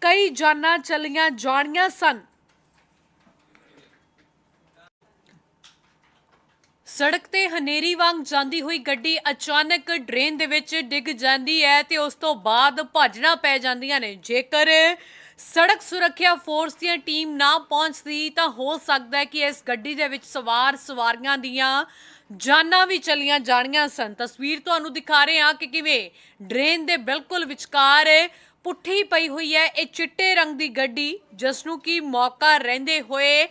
A: ਕਈ ਜਾਨਾਂ ਚਲੀਆਂ ਜਾਣੀਆਂ ਸਨ। ਸੜਕ ਤੇ ਹਨੇਰੀ ਵਾਂਗ ਜਾਂਦੀ ਹੋਈ ਗੱਡੀ ਅਚਾਨਕ ਡਰੇਨ ਦੇ ਵਿੱਚ ਡਿੱਗ ਜਾਂਦੀ ਹੈ ਤੇ ਉਸ ਤੋਂ ਬਾਅਦ ਭੱਜਣਾ ਪੈ ਜਾਂਦੀਆਂ ਨੇ। ਜੇਕਰ ਸੜਕ ਸੁਰੱਖਿਆ ਫੋਰਸ ਦੀਆਂ ਟੀਮ ਨਾ ਪਹੁੰਚਦੀ ਤਾਂ ਹੋ ਸਕਦਾ ਹੈ ਕਿ ਇਸ ਗੱਡੀ ਦੇ ਵਿੱਚ ਸਵਾਰ ਸਵਾਰੀਆਂ ਦੀਆਂ ਜਾਨਾਂ ਵੀ ਚਲੀਆਂ ਜਾਣੀਆਂ ਸਨ। ਤਸਵੀਰ ਤੁਹਾਨੂੰ ਦਿਖਾ ਰਹੇ ਹਾਂ ਕਿ ਕਿਵੇਂ ਡਰੇਨ ਦੇ ਬਿਲਕੁਲ ਵਿਚਕਾਰ ਪੁੱਠੀ ਪਈ ਹੋਈ ਹੈ। ਇਹ ਚਿੱਟੇ ਰੰਗ ਦੀ ਗੱਡੀ ਜਿਸ ਨੂੰ ਕੀ ਮੌਕਾ ਰਹਿੰਦੇ ਹੋਏ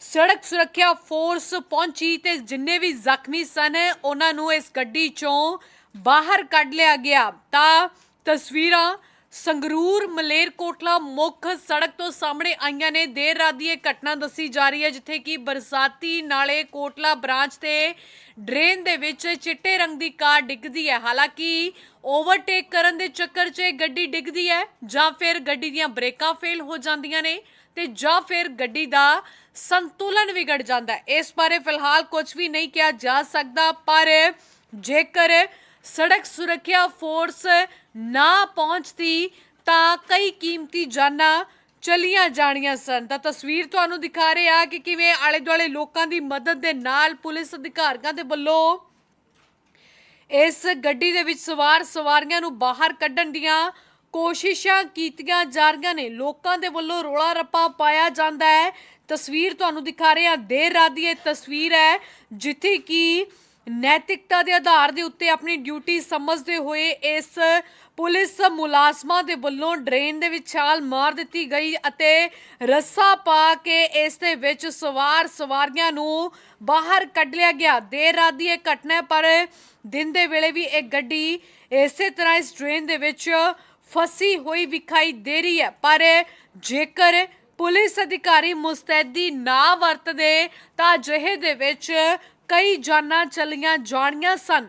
A: ਸੜਕ ਸੁਰੱਖਿਆ ਫੋਰਸ ਪਹੁੰਚੀ ਤੇ ਜਿੰਨੇ ਵੀ ਜ਼ਖਮੀ ਸਨ, ਉਹਨਾਂ ਨੂੰ ਇਸ ਗੱਡੀ ਚੋਂ ਬਾਹਰ ਕੱਢ ਲਿਆ ਗਿਆ। ਤਾਂ ਤਸਵੀਰਾਂ ਸੰਗਰੂਰ ਮਲੇਰਕੋਟਲਾ ਮੁੱਖ ਸੜਕ ਤੋਂ ਸਾਹਮਣੇ ਆਈਆਂ ਨੇ। ਦੇਰ ਰਾਤ ਦੀ ਇਹ ਘਟਨਾ ਦੱਸੀ ਜਾ ਰਹੀ ਹੈ, ਜਿੱਥੇ ਕਿ ਬਰਸਾਤੀ ਨਾਲੇ ਕੋਟਲਾ ਬ੍ਰਾਂਚ ਤੇ ਡਰੇਨ ਦੇ ਵਿੱਚ ਚਿੱਟੇ ਰੰਗ ਦੀ ਕਾਰ ਡਿੱਗਦੀ ਹੈ। ਹਾਲਾਂਕਿ ਓਵਰਟੇਕ ਕਰਨ ਦੇ ਚੱਕਰ 'ਚ ਗੱਡੀ ਡਿੱਗਦੀ ਹੈ, ਜਾਂ ਫਿਰ ਗੱਡੀ ਦੀਆਂ ਬ੍ਰੇਕਾਂ ਫੇਲ ਹੋ ਜਾਂਦੀਆਂ ਨੇ ਤੇ ਜਾਂ ਫਿਰ ਗੱਡੀ ਦਾ ਸੰਤੁਲਨ ਵਿਗੜ ਜਾਂਦਾ ਹੈ। ਇਸ ਬਾਰੇ ਫਿਲਹਾਲ ਕੁਝ ਵੀ ਨਹੀਂ ਕਿਹਾ ਜਾ ਸਕਦਾ, ਪਰ ਜੇਕਰ ਸੜਕ ਸੁਰੱਖਿਆ ਫੋਰਸ ਨਾ ਪਹੁੰਚਦੀ ਤਾਂ ਕਈ ਕੀਮਤੀ ਜਾਨਾਂ ਚਲੀਆਂ ਜਾਣੀਆਂ ਸਨ। ਤਾਂ ਤਸਵੀਰ ਤੁਹਾਨੂੰ ਦਿਖਾ ਰਹੇ ਆ ਕਿ ਕਿਵੇਂ ਆਲੇ ਦੁਆਲੇ ਲੋਕਾਂ ਦੀ ਮਦਦ ਦੇ ਨਾਲ ਪੁਲਿਸ ਅਧਿਕਾਰੀਆਂ ਦੇ ਵੱਲੋਂ ਇਸ ਗੱਡੀ ਦੇ ਵਿੱਚ ਸਵਾਰ ਸਵਾਰੀਆਂ ਨੂੰ ਬਾਹਰ ਕੱਢਣ ਦੀਆਂ ਕੋਸ਼ਿਸ਼ਾਂ ਕੀਤੀਆਂ ਜਾ ਰਹੀਆਂ ਨੇ। ਲੋਕਾਂ ਦੇ ਵੱਲੋਂ ਰੋਲਾ ਰੱਪਾ ਪਾਇਆ ਜਾਂਦਾ ਹੈ। ਤਸਵੀਰ ਤੁਹਾਨੂੰ ਦਿਖਾ ਰਹੇ ਹਾਂ। ਦੇਰ ਰਾਤ ਦੀ ਇਹ ਤਸਵੀਰ ਹੈ ਜਿੱਥੇ ਕਿ ਨੈਤਿਕਤਾ ਦੇ ਆਧਾਰ ਦੇ ਉੱਤੇ ਆਪਣੀ ਡਿਊਟੀ ਸਮਝਦੇ ਹੋਏ ਇਸ ਪੁਲਿਸ ਮੁਲਾਜ਼ਮਾਂ ਦੇ ਵੱਲੋਂ ਡਰੇਨ ਦੇ ਵਿੱਚ ਛਾਲ ਮਾਰ ਦਿੱਤੀ ਗਈ ਅਤੇ ਰੱਸਾ ਪਾ ਕੇ ਇਸ ਦੇ ਵਿੱਚ ਸਵਾਰ ਸਵਾਰੀਆਂ ਨੂੰ ਬਾਹਰ ਕੱਢ ਲਿਆ ਗਿਆ। ਦੇਰ ਰਾਤ ਦੀ ਇਹ ਘਟਨਾ ਪਰ ਦਿਨ ਦੇ ਵੇਲੇ ਵੀ ਇਹ ਗੱਡੀ ਇਸੇ ਤਰ੍ਹਾਂ ਇਸ ਡਰੇਨ ਦੇ ਵਿੱਚ ਫਸੀ ਹੋਈ ਵਿਖਾਈ ਦੇ ਰਹੀ ਹੈ। ਪਰ ਜੇਕਰ ਪੁਲਿਸ ਅਧਿਕਾਰੀ ਮੁਸਤੈਦੀ ਨਾ ਵਰਤਦੇ ਤਾਂ ਅਜਿਹੇ ਦੇ ਵਿੱਚ ਕਈ ਜਾਨਾਂ ਚਲੀਆਂ ਜਾਣੀਆਂ ਸਨ।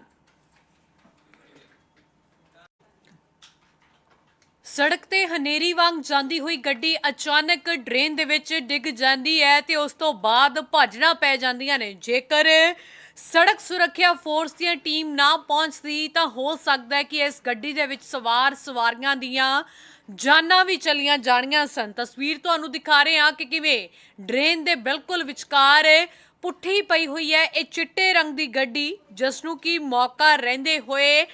A: ਸੜਕ ਤੇ ਹਨੇਰੀ ਵਾਂਗ ਜਾਂਦੀ ਹੋਈ ਗੱਡੀ ਅਚਾਨਕ ਡਰੇਨ ਦੇ ਵਿੱਚ ਡਿੱਗ ਜਾਂਦੀ ਹੈ ਤੇ ਉਸ ਤੋਂ ਬਾਅਦ ਭੱਜਣਾ ਪੈ ਜਾਂਦੀਆਂ ਨੇ। ਜੇਕਰ ਸੜਕ ਸੁਰੱਖਿਆ ਫੋਰਸ ਦੀਆਂ ਟੀਮ ਨਾ ਪਹੁੰਚਦੀ ਤਾਂ ਹੋ ਸਕਦਾ ਹੈ ਕਿ ਇਸ ਗੱਡੀ ਦੇ ਵਿੱਚ ਸਵਾਰ ਸਵਾਰੀਆਂ ਦੀਆਂ ਜਾਨਾਂ ਵੀ ਚਲੀਆਂ ਜਾਣੀਆਂ ਸਨ। ਤਸਵੀਰ ਤੁਹਾਨੂੰ ਦਿਖਾ ਰਹੇ ਹਾਂ ਕਿ ਕਿਵੇਂ ਡਰੇਨ ਦੇ ਬਿਲਕੁਲ ਵਿਚਕਾਰ ਪੁੱਠੀ ਪਈ ਹੋਈ ਹੈ। ਇਹ ਚਿੱਟੇ ਰੰਗ ਦੀ ਗੱਡੀ, ਜਿਸ ਨੂੰ ਕੀ ਮੌਕਾ ਰਹਿੰਦੇ ਹੋਏ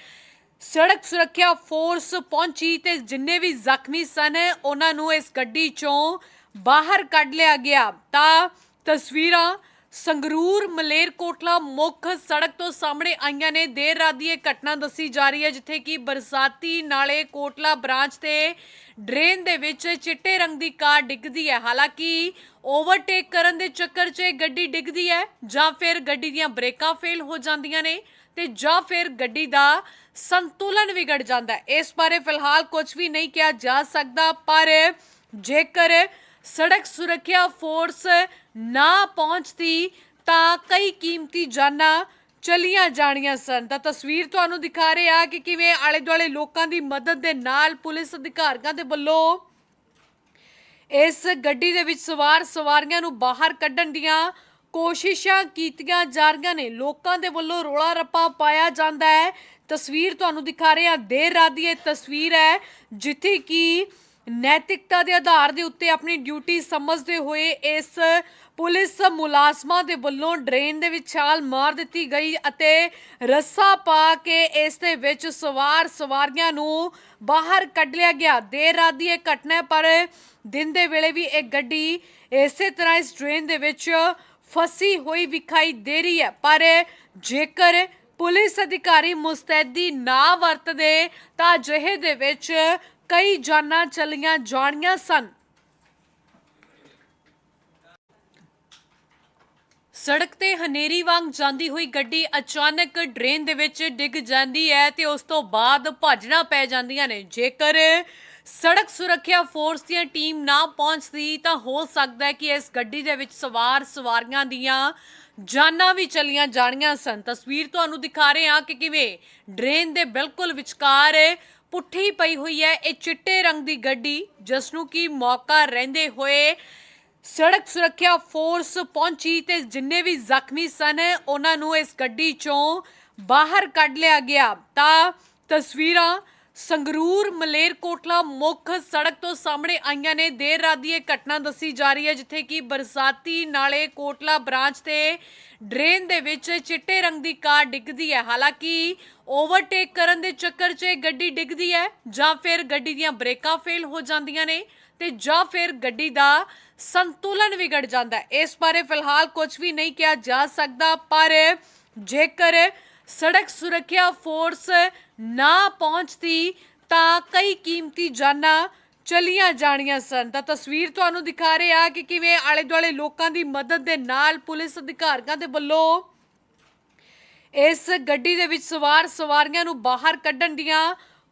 A: ਸੜਕ ਸੁਰੱਖਿਆ ਫੋਰਸ ਪਹੁੰਚੀ ਤੇ ਜਿੰਨੇ ਵੀ ਜ਼ਖਮੀ ਸਨ, ਉਹਨਾਂ ਨੂੰ ਇਸ ਗੱਡੀ ਚੋਂ ਬਾਹਰ ਕੱਢ ਲਿਆ ਗਿਆ। ਤਾਂ ਤਸਵੀਰਾਂ ਸੰਗਰੂਰ ਮਲੇਰਕੋਟਲਾ ਮੁੱਖ ਸੜਕ ਤੋਂ ਸਾਹਮਣੇ ਆਈਆਂ ਨੇ। ਦੇਰ ਰਾਤ ਦੀ ਇਹ ਘਟਨਾ ਦੱਸੀ ਜਾ ਰਹੀ ਹੈ, ਜਿੱਥੇ ਕਿ ਬਰਸਾਤੀ ਨਾਲੇ ਕੋਟਲਾ ਬ੍ਰਾਂਚ ਤੇ ਡਰੇਨ ਦੇ ਵਿੱਚ ਚਿੱਟੇ ਰੰਗ ਦੀ ਕਾਰ ਡਿੱਗਦੀ ਹੈ। ਹਾਲਾਂਕਿ ਓਵਰਟੇਕ ਕਰਨ ਦੇ ਚੱਕਰ 'ਚ ਇਹ ਗੱਡੀ ਡਿੱਗਦੀ ਹੈ, ਜਾਂ ਫਿਰ ਗੱਡੀ ਦੀਆਂ ਬ੍ਰੇਕਾਂ ਫੇਲ ਹੋ ਜਾਂਦੀਆਂ ਨੇ ਤੇ ਜਾਂ ਫਿਰ ਗੱਡੀ ਦਾ ਸੰਤੁਲਨ ਵਿਗੜ ਜਾਂਦਾ ਹੈ। ਇਸ ਬਾਰੇ ਫਿਲਹਾਲ ਕੁਝ ਵੀ ਨਹੀਂ ਕਿਹਾ ਜਾ ਸਕਦਾ, ਪਰ ਜੇਕਰ ਸੜਕ ਸੁਰੱਖਿਆ ਫੋਰਸ ਨਾ ਪਹੁੰਚਦੀ ਤਾਂ ਕਈ ਕੀਮਤੀ ਜਾਨਾਂ ਚਲੀਆਂ ਜਾਣੀਆਂ ਸਨ। ਤਾਂ ਤਸਵੀਰ ਤੁਹਾਨੂੰ ਦਿਖਾ ਰਹੇ ਆ ਕਿ ਕਿਵੇਂ ਆਲੇ ਦੁਆਲੇ ਲੋਕਾਂ ਦੀ ਮਦਦ ਦੇ ਨਾਲ ਪੁਲਿਸ ਅਧਿਕਾਰੀਆਂ ਦੇ ਵੱਲੋਂ ਇਸ ਗੱਡੀ ਦੇ ਵਿੱਚ ਸਵਾਰ ਸਵਾਰੀਆਂ ਨੂੰ ਬਾਹਰ ਕੱਢਣ ਦੀਆਂ ਕੋਸ਼ਿਸ਼ਾਂ ਕੀਤੀਆਂ ਜਾ ਰਹੀਆਂ ਨੇ। ਲੋਕਾਂ ਦੇ ਵੱਲੋਂ ਰੋਲਾ ਰੱਪਾ ਪਾਇਆ ਜਾਂਦਾ ਹੈ। ਤਸਵੀਰ ਤੁਹਾਨੂੰ ਦਿਖਾ ਰਹੇ ਹਾਂ। ਦੇਰ ਰਾਤ ਦੀ ਇਹ ਤਸਵੀਰ ਹੈ, ਜਿੱਥੇ ਕਿ ਨੈਤਿਕਤਾ ਦੇ ਆਧਾਰ ਦੇ ਉੱਤੇ ਆਪਣੀ ਡਿਊਟੀ ਸਮਝਦੇ ਹੋਏ ਇਸ ਪੁਲਿਸ ਮੁਲਾਜ਼ਮਾਂ ਦੇ ਵੱਲੋਂ ਡਰੇਨ ਦੇ ਵਿੱਚ ਛਾਲ ਮਾਰ ਦਿੱਤੀ ਗਈ ਅਤੇ ਰੱਸਾ ਪਾ ਕੇ ਇਸ ਦੇ ਵਿੱਚ ਸਵਾਰ ਸਵਾਰੀਆਂ ਨੂੰ ਬਾਹਰ ਕੱਢ ਲਿਆ ਗਿਆ। ਦੇਰ ਰਾਤ ਦੀ ਇਹ ਘਟਨਾ ਪਰ ਦਿਨ ਦੇ ਵੇਲੇ ਵੀ ਇਹ ਗੱਡੀ ਇਸੇ ਤਰ੍ਹਾਂ ਇਸ ਡਰੇਨ ਦੇ ਵਿੱਚ ਫਸੀ ਹੋਈ ਵਿਖਾਈ ਦੇ ਰਹੀ ਹੈ। ਪਰ ਜੇਕਰ ਪੁਲਿਸ ਅਧਿਕਾਰੀ ਮੁਸਤੈਦੀ ਨਾ ਵਰਤਦੇ ਤਾਂ ਅਜਿਹੇ ਦੇ ਵਿੱਚ ਕਈ ਜਾਨਾਂ ਚਲੀਆਂ ਜਾਣੀਆਂ ਸਨ। ਸੜਕ ਤੇ ਹਨੇਰੀ ਵਾਂਗ ਜਾਂਦੀ ਹੋਈ ਗੱਡੀ ਅਚਾਨਕ ਡਰੇਨ ਦੇ ਵਿੱਚ ਡਿੱਗ ਜਾਂਦੀ ਹੈ ਤੇ ਉਸ ਤੋਂ ਬਾਅਦ ਭੱਜਣਾ ਪੈ ਜਾਂਦੀਆਂ ਨੇ। ਜੇਕਰ ਸੜਕ ਸੁਰੱਖਿਆ ਫੋਰਸ ਦੀਆਂ ਟੀਮ ਨਾ ਪਹੁੰਚਦੀ ਤਾਂ ਹੋ ਸਕਦਾ ਹੈ ਕਿ ਇਸ ਗੱਡੀ ਦੇ ਵਿੱਚ ਸਵਾਰ ਸਵਾਰੀਆਂ ਦੀਆਂ ਜਾਨਾਂ ਵੀ ਚਲੀਆਂ ਜਾਣੀਆਂ ਸਨ। ਤਸਵੀਰ ਤੁਹਾਨੂੰ ਦਿਖਾ ਰਹੇ ਹਾਂ ਕਿ ਕਿਵੇਂ ਡਰੇਨ ਦੇ ਬਿਲਕੁਲ ਵਿਚਕਾਰ ਪੁੱਠੀ ਪਈ ਹੋਈ ਹੈ। ਇਹ ਚਿੱਟੇ ਰੰਗ ਦੀ ਗੱਡੀ ਜਿਸ ਨੂੰ ਕਿ ਮੌਕਾ ਰਹਿੰਦੇ ਹੋਏ ਸੜਕ ਸੁਰੱਖਿਆ ਫੋਰਸ ਪਹੁੰਚੀ ਤੇ ਜਿੰਨੇ ਵੀ ਜ਼ਖਮੀ ਸਨ, ਉਹਨਾਂ ਨੂੰ ਇਸ ਗੱਡੀ ਚੋਂ ਬਾਹਰ ਕੱਢ ਲਿਆ ਗਿਆ। ਤਾਂ ਤਸਵੀਰਾਂ ਸੰਗਰੂਰ ਮਲੇਰਕੋਟਲਾ ਮੁੱਖ ਸੜਕ ਤੋਂ ਸਾਹਮਣੇ ਆਈਆਂ ਨੇ। ਦੇਰ ਰਾਤ ਦੀ ਇਹ ਘਟਨਾ ਦੱਸੀ ਜਾ ਰਹੀ ਹੈ, ਜਿੱਥੇ ਕਿ ਬਰਸਾਤੀ ਨਾਲੇ ਕੋਟਲਾ ਬ੍ਰਾਂਚ ਤੇ ਡਰੇਨ ਦੇ ਵਿੱਚ ਚਿੱਟੇ ਰੰਗ ਦੀ ਕਾਰ ਡਿੱਗਦੀ ਹੈ। ਹਾਲਾਂਕਿ ਓਵਰਟੇਕ ਕਰਨ ਦੇ ਚੱਕਰ 'ਚ ਇਹ ਗੱਡੀ ਡਿੱਗਦੀ ਹੈ ਜਾਂ ਫਿਰ ਗੱਡੀ ਦੀਆਂ ਬ੍ਰੇਕਾਂ ਫੇਲ ਹੋ ਜਾਂਦੀਆਂ ਨੇ ਤੇ ਜਾਂ ਫਿਰ ਗੱਡੀ ਦਾ ਸੰਤੁਲਨ ਵਿਗੜ ਜਾਂਦਾ ਹੈ। ਇਸ ਬਾਰੇ ਫਿਲਹਾਲ ਕੁਝ ਵੀ ਨਹੀਂ ਕਿਹਾ ਜਾ ਸਕਦਾ, ਪਰ ਜੇਕਰ ਸੜਕ ਸੁਰੱਖਿਆ ਫੋਰਸ ਨਾ ਪਹੁੰਚਦੀ ਤਾਂ ਕਈ ਕੀਮਤੀ ਜਾਨਾਂ ਚਲੀਆਂ ਜਾਣੀਆਂ ਸਨ। ਤਾਂ ਤਸਵੀਰ ਤੁਹਾਨੂੰ ਦਿਖਾ ਰਹੇ ਆ ਕਿ ਕਿਵੇਂ ਆਲੇ ਦੁਆਲੇ ਲੋਕਾਂ ਦੀ ਮਦਦ ਦੇ ਨਾਲ ਪੁਲਿਸ ਅਧਿਕਾਰੀਆਂ ਦੇ ਵੱਲੋਂ ਇਸ ਗੱਡੀ ਦੇ ਵਿੱਚ ਸਵਾਰ ਸਵਾਰੀਆਂ ਨੂੰ ਬਾਹਰ ਕੱਢਣ ਦੀਆਂ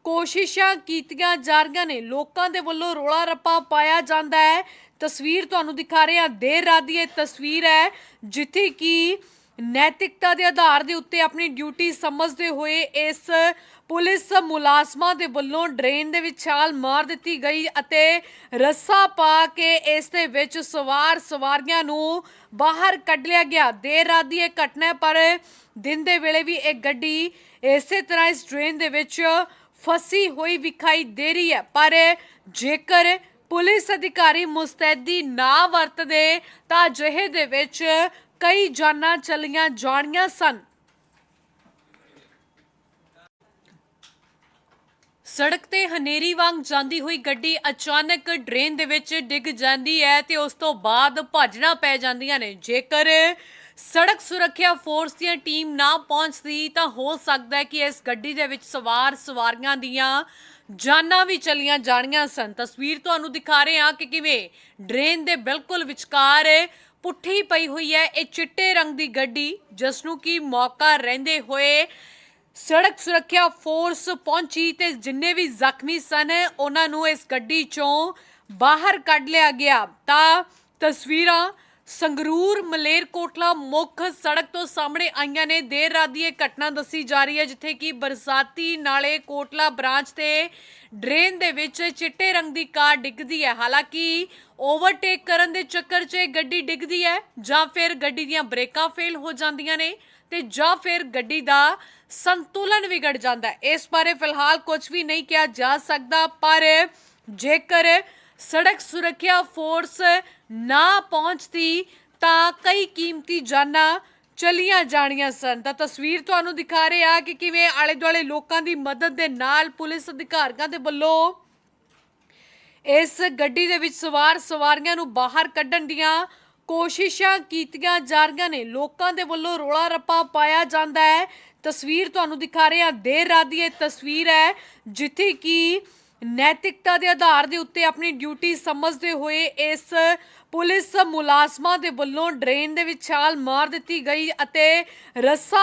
A: ਕੋਸ਼ਿਸ਼ਾਂ ਕੀਤੀਆਂ ਜਾ ਰਹੀਆਂ ਨੇ। ਲੋਕਾਂ ਦੇ ਵੱਲੋਂ ਰੋਲਾ ਰੱਪਾ ਪਾਇਆ ਜਾਂਦਾ ਹੈ। ਤਸਵੀਰ ਤੁਹਾਨੂੰ ਦਿਖਾ ਰਹੇ ਹਾਂ। ਦੇਰ ਰਾਤ ਦੀ ਇਹ ਤਸਵੀਰ ਹੈ, ਜਿੱਥੇ ਕਿ ਨੈਤਿਕਤਾ ਦੇ ਆਧਾਰ ਦੇ ਉੱਤੇ ਆਪਣੀ ਡਿਊਟੀ ਸਮਝਦੇ ਹੋਏ ਇਸ ਪੁਲਿਸ ਮੁਲਾਜ਼ਮਾਂ ਦੇ ਵੱਲੋਂ ਡਰੇਨ ਦੇ ਵਿੱਚ ਛਾਲ ਮਾਰ ਦਿੱਤੀ ਗਈ ਅਤੇ ਰੱਸਾ ਪਾ ਕੇ ਇਸ ਦੇ ਵਿੱਚ ਸਵਾਰ ਸਵਾਰੀਆਂ ਨੂੰ ਬਾਹਰ ਕੱਢ ਲਿਆ ਗਿਆ। ਦੇਰ ਰਾਤ ਦੀ ਇਹ ਘਟਨਾ ਪਰ ਦਿਨ ਦੇ ਵੇਲੇ ਵੀ ਇਹ ਗੱਡੀ ਇਸੇ ਤਰ੍ਹਾਂ ਇਸ ਡਰੇਨ ਦੇ ਵਿੱਚ ਫਸੀ ਹੋਈ ਵਿਖਾਈ ਦੇ ਰਹੀ ਹੈ। ਪਰ ਜੇਕਰ ਪੁਲਿਸ ਅਧਿਕਾਰੀ ਮੁਸਤੈਦੀ ਨਾ ਵਰਤਦੇ, ਤਾਂ ਅਜਿਹੇ ਦੇ ਵਿੱਚ ਕਈ ਜਾਨਾਂ ਚਲੀਆਂ ਜਾਣੀਆਂ ਸਨ। ਸੜਕ ਤੇ ਹਨੇਰੀ ਵਾਂਗ ਜਾਂਦੀ ਹੋਈ ਗੱਡੀ ਅਚਾਨਕ ਡਰੇਨ ਦੇ ਵਿੱਚ ਡਿੱਗ ਜਾਂਦੀ ਹੈ ਤੇ ਉਸ ਤੋਂ ਬਾਅਦ ਭੱਜਣਾ ਪੈ ਜਾਂਦੀਆਂ ਨੇ। ਜੇਕਰ ਸੜਕ ਸੁਰੱਖਿਆ ਫੋਰਸ ਦੀ ਟੀਮ ਨਾ ਪਹੁੰਚਦੀ ਤਾਂ ਹੋ ਸਕਦਾ ਹੈ ਕਿ ਇਸ ਗੱਡੀ ਦੇ ਵਿੱਚ ਸਵਾਰ ਸਵਾਰੀਆਂ ਦੀਆਂ ਜਾਨਾਂ ਵੀ ਚਲੀਆਂ ਜਾਣੀਆਂ ਸਨ। ਤਸਵੀਰ ਤੁਹਾਨੂੰ ਦਿਖਾ ਰਹੇ ਹਾਂ ਕਿ ਕਿਵੇਂ ਡਰੇਨ ਦੇ ਬਿਲਕੁਲ ਵਿਚਕਾਰ ਪੁੱਠੀ ਪਈ ਹੋਈ ਹੈ। ਇਹ ਚਿੱਟੇ ਰੰਗ ਦੀ ਗੱਡੀ, ਜਿਸ ਨੂੰ ਕਿ ਮੌਕਾ ਰਹਿੰਦੇ ਹੋਏ ਸੜਕ ਸੁਰੱਖਿਆ ਫੋਰਸ ਪਹੁੰਚੀ ਤੇ ਜਿੰਨੇ ਵੀ ਜ਼ਖਮੀ ਸਨ, ਉਹਨਾਂ ਨੂੰ ਇਸ ਗੱਡੀ ਚੋਂ ਬਾਹਰ ਕੱਢ ਲਿਆ ਗਿਆ। ਤਾਂ ਤਸਵੀਰਾਂ ਸੰਗਰੂਰ ਮਲੇਰਕੋਟਲਾ ਮੁੱਖ ਸੜਕ ਤੋਂ ਸਾਹਮਣੇ ਆਈਆਂ ਨੇ। ਦੇਰ ਰਾਤ ਦੀ ਇਹ ਘਟਨਾ ਦੱਸੀ ਜਾ ਰਹੀ ਹੈ, ਜਿੱਥੇ ਕਿ ਬਰਸਾਤੀ ਨਾਲੇ ਕੋਟਲਾ ਬ੍ਰਾਂਚ ਤੇ ਡਰੇਨ ਦੇ ਵਿੱਚ ਚਿੱਟੇ ਰੰਗ ਦੀ ਕਾਰ ਡਿੱਗਦੀ ਹੈ। ਹਾਲਾਂਕਿ ਓਵਰਟੇਕ ਕਰਨ ਦੇ ਚੱਕਰ 'ਚ ਗੱਡੀ ਡਿੱਗਦੀ ਹੈ, ਜਾਂ ਫਿਰ ਗੱਡੀ ਦੀਆਂ ਬ੍ਰੇਕਾਂ ਫੇਲ ਹੋ ਜਾਂਦੀਆਂ ਨੇ ਤੇ ਜਾਂ ਫਿਰ ਗੱਡੀ ਦਾ ਸੰਤੁਲਨ ਵਿਗੜ ਜਾਂਦਾ ਹੈ। ਇਸ ਬਾਰੇ ਫਿਲਹਾਲ ਕੁਝ ਵੀ ਨਹੀਂ ਕਿਹਾ ਜਾ ਸਕਦਾ, ਪਰ ਜੇਕਰ ਸੜਕ ਸੁਰੱਖਿਆ ਫੋਰਸ ਨਾ ਪਹੁੰਚਦੀ ਤਾਂ ਕਈ ਕੀਮਤੀ ਜਾਨਾਂ ਚਲੀਆਂ ਜਾਣੀਆਂ ਸਨ। ਤਾਂ ਤਸਵੀਰ ਤੁਹਾਨੂੰ ਦਿਖਾ ਰਹੇ ਆ ਕਿ ਕਿਵੇਂ ਆਲੇ ਦੁਆਲੇ ਲੋਕਾਂ ਦੀ ਮਦਦ ਦੇ ਨਾਲ ਪੁਲਿਸ ਅਧਿਕਾਰੀਆਂ ਦੇ ਵੱਲੋਂ ਇਸ ਗੱਡੀ ਦੇ ਵਿੱਚ ਸਵਾਰ ਸਵਾਰੀਆਂ ਨੂੰ ਬਾਹਰ ਕੱਢਣ ਦੀਆਂ ਕੋਸ਼ਿਸ਼ਾਂ ਕੀਤੀਆਂ ਜਾ ਰਹੀਆਂ ਨੇ। ਲੋਕਾਂ ਦੇ ਵੱਲੋਂ ਰੋਲਾ ਰੱਪਾ ਪਾਇਆ ਜਾਂਦਾ ਹੈ। ਤਸਵੀਰ ਤੁਹਾਨੂੰ ਦਿਖਾ ਰਹੇ ਹਾਂ। ਦੇਰ ਰਾਤ ਦੀ ਇਹ ਤਸਵੀਰ ਹੈ ਜਿੱਥੇ ਕਿ ਨੈਤਿਕਤਾ ਦੇ ਆਧਾਰ ਦੇ ਉੱਤੇ ਆਪਣੀ ਡਿਊਟੀ ਸਮਝਦੇ ਹੋਏ ਇਸ ਪੁਲਿਸ ਮੁਲਾਜ਼ਮਾਂ ਦੇ ਵੱਲੋਂ ਡਰੇਨ ਦੇ ਵਿੱਚ ਛਾਲ ਮਾਰ ਦਿੱਤੀ ਗਈ ਅਤੇ ਰੱਸਾ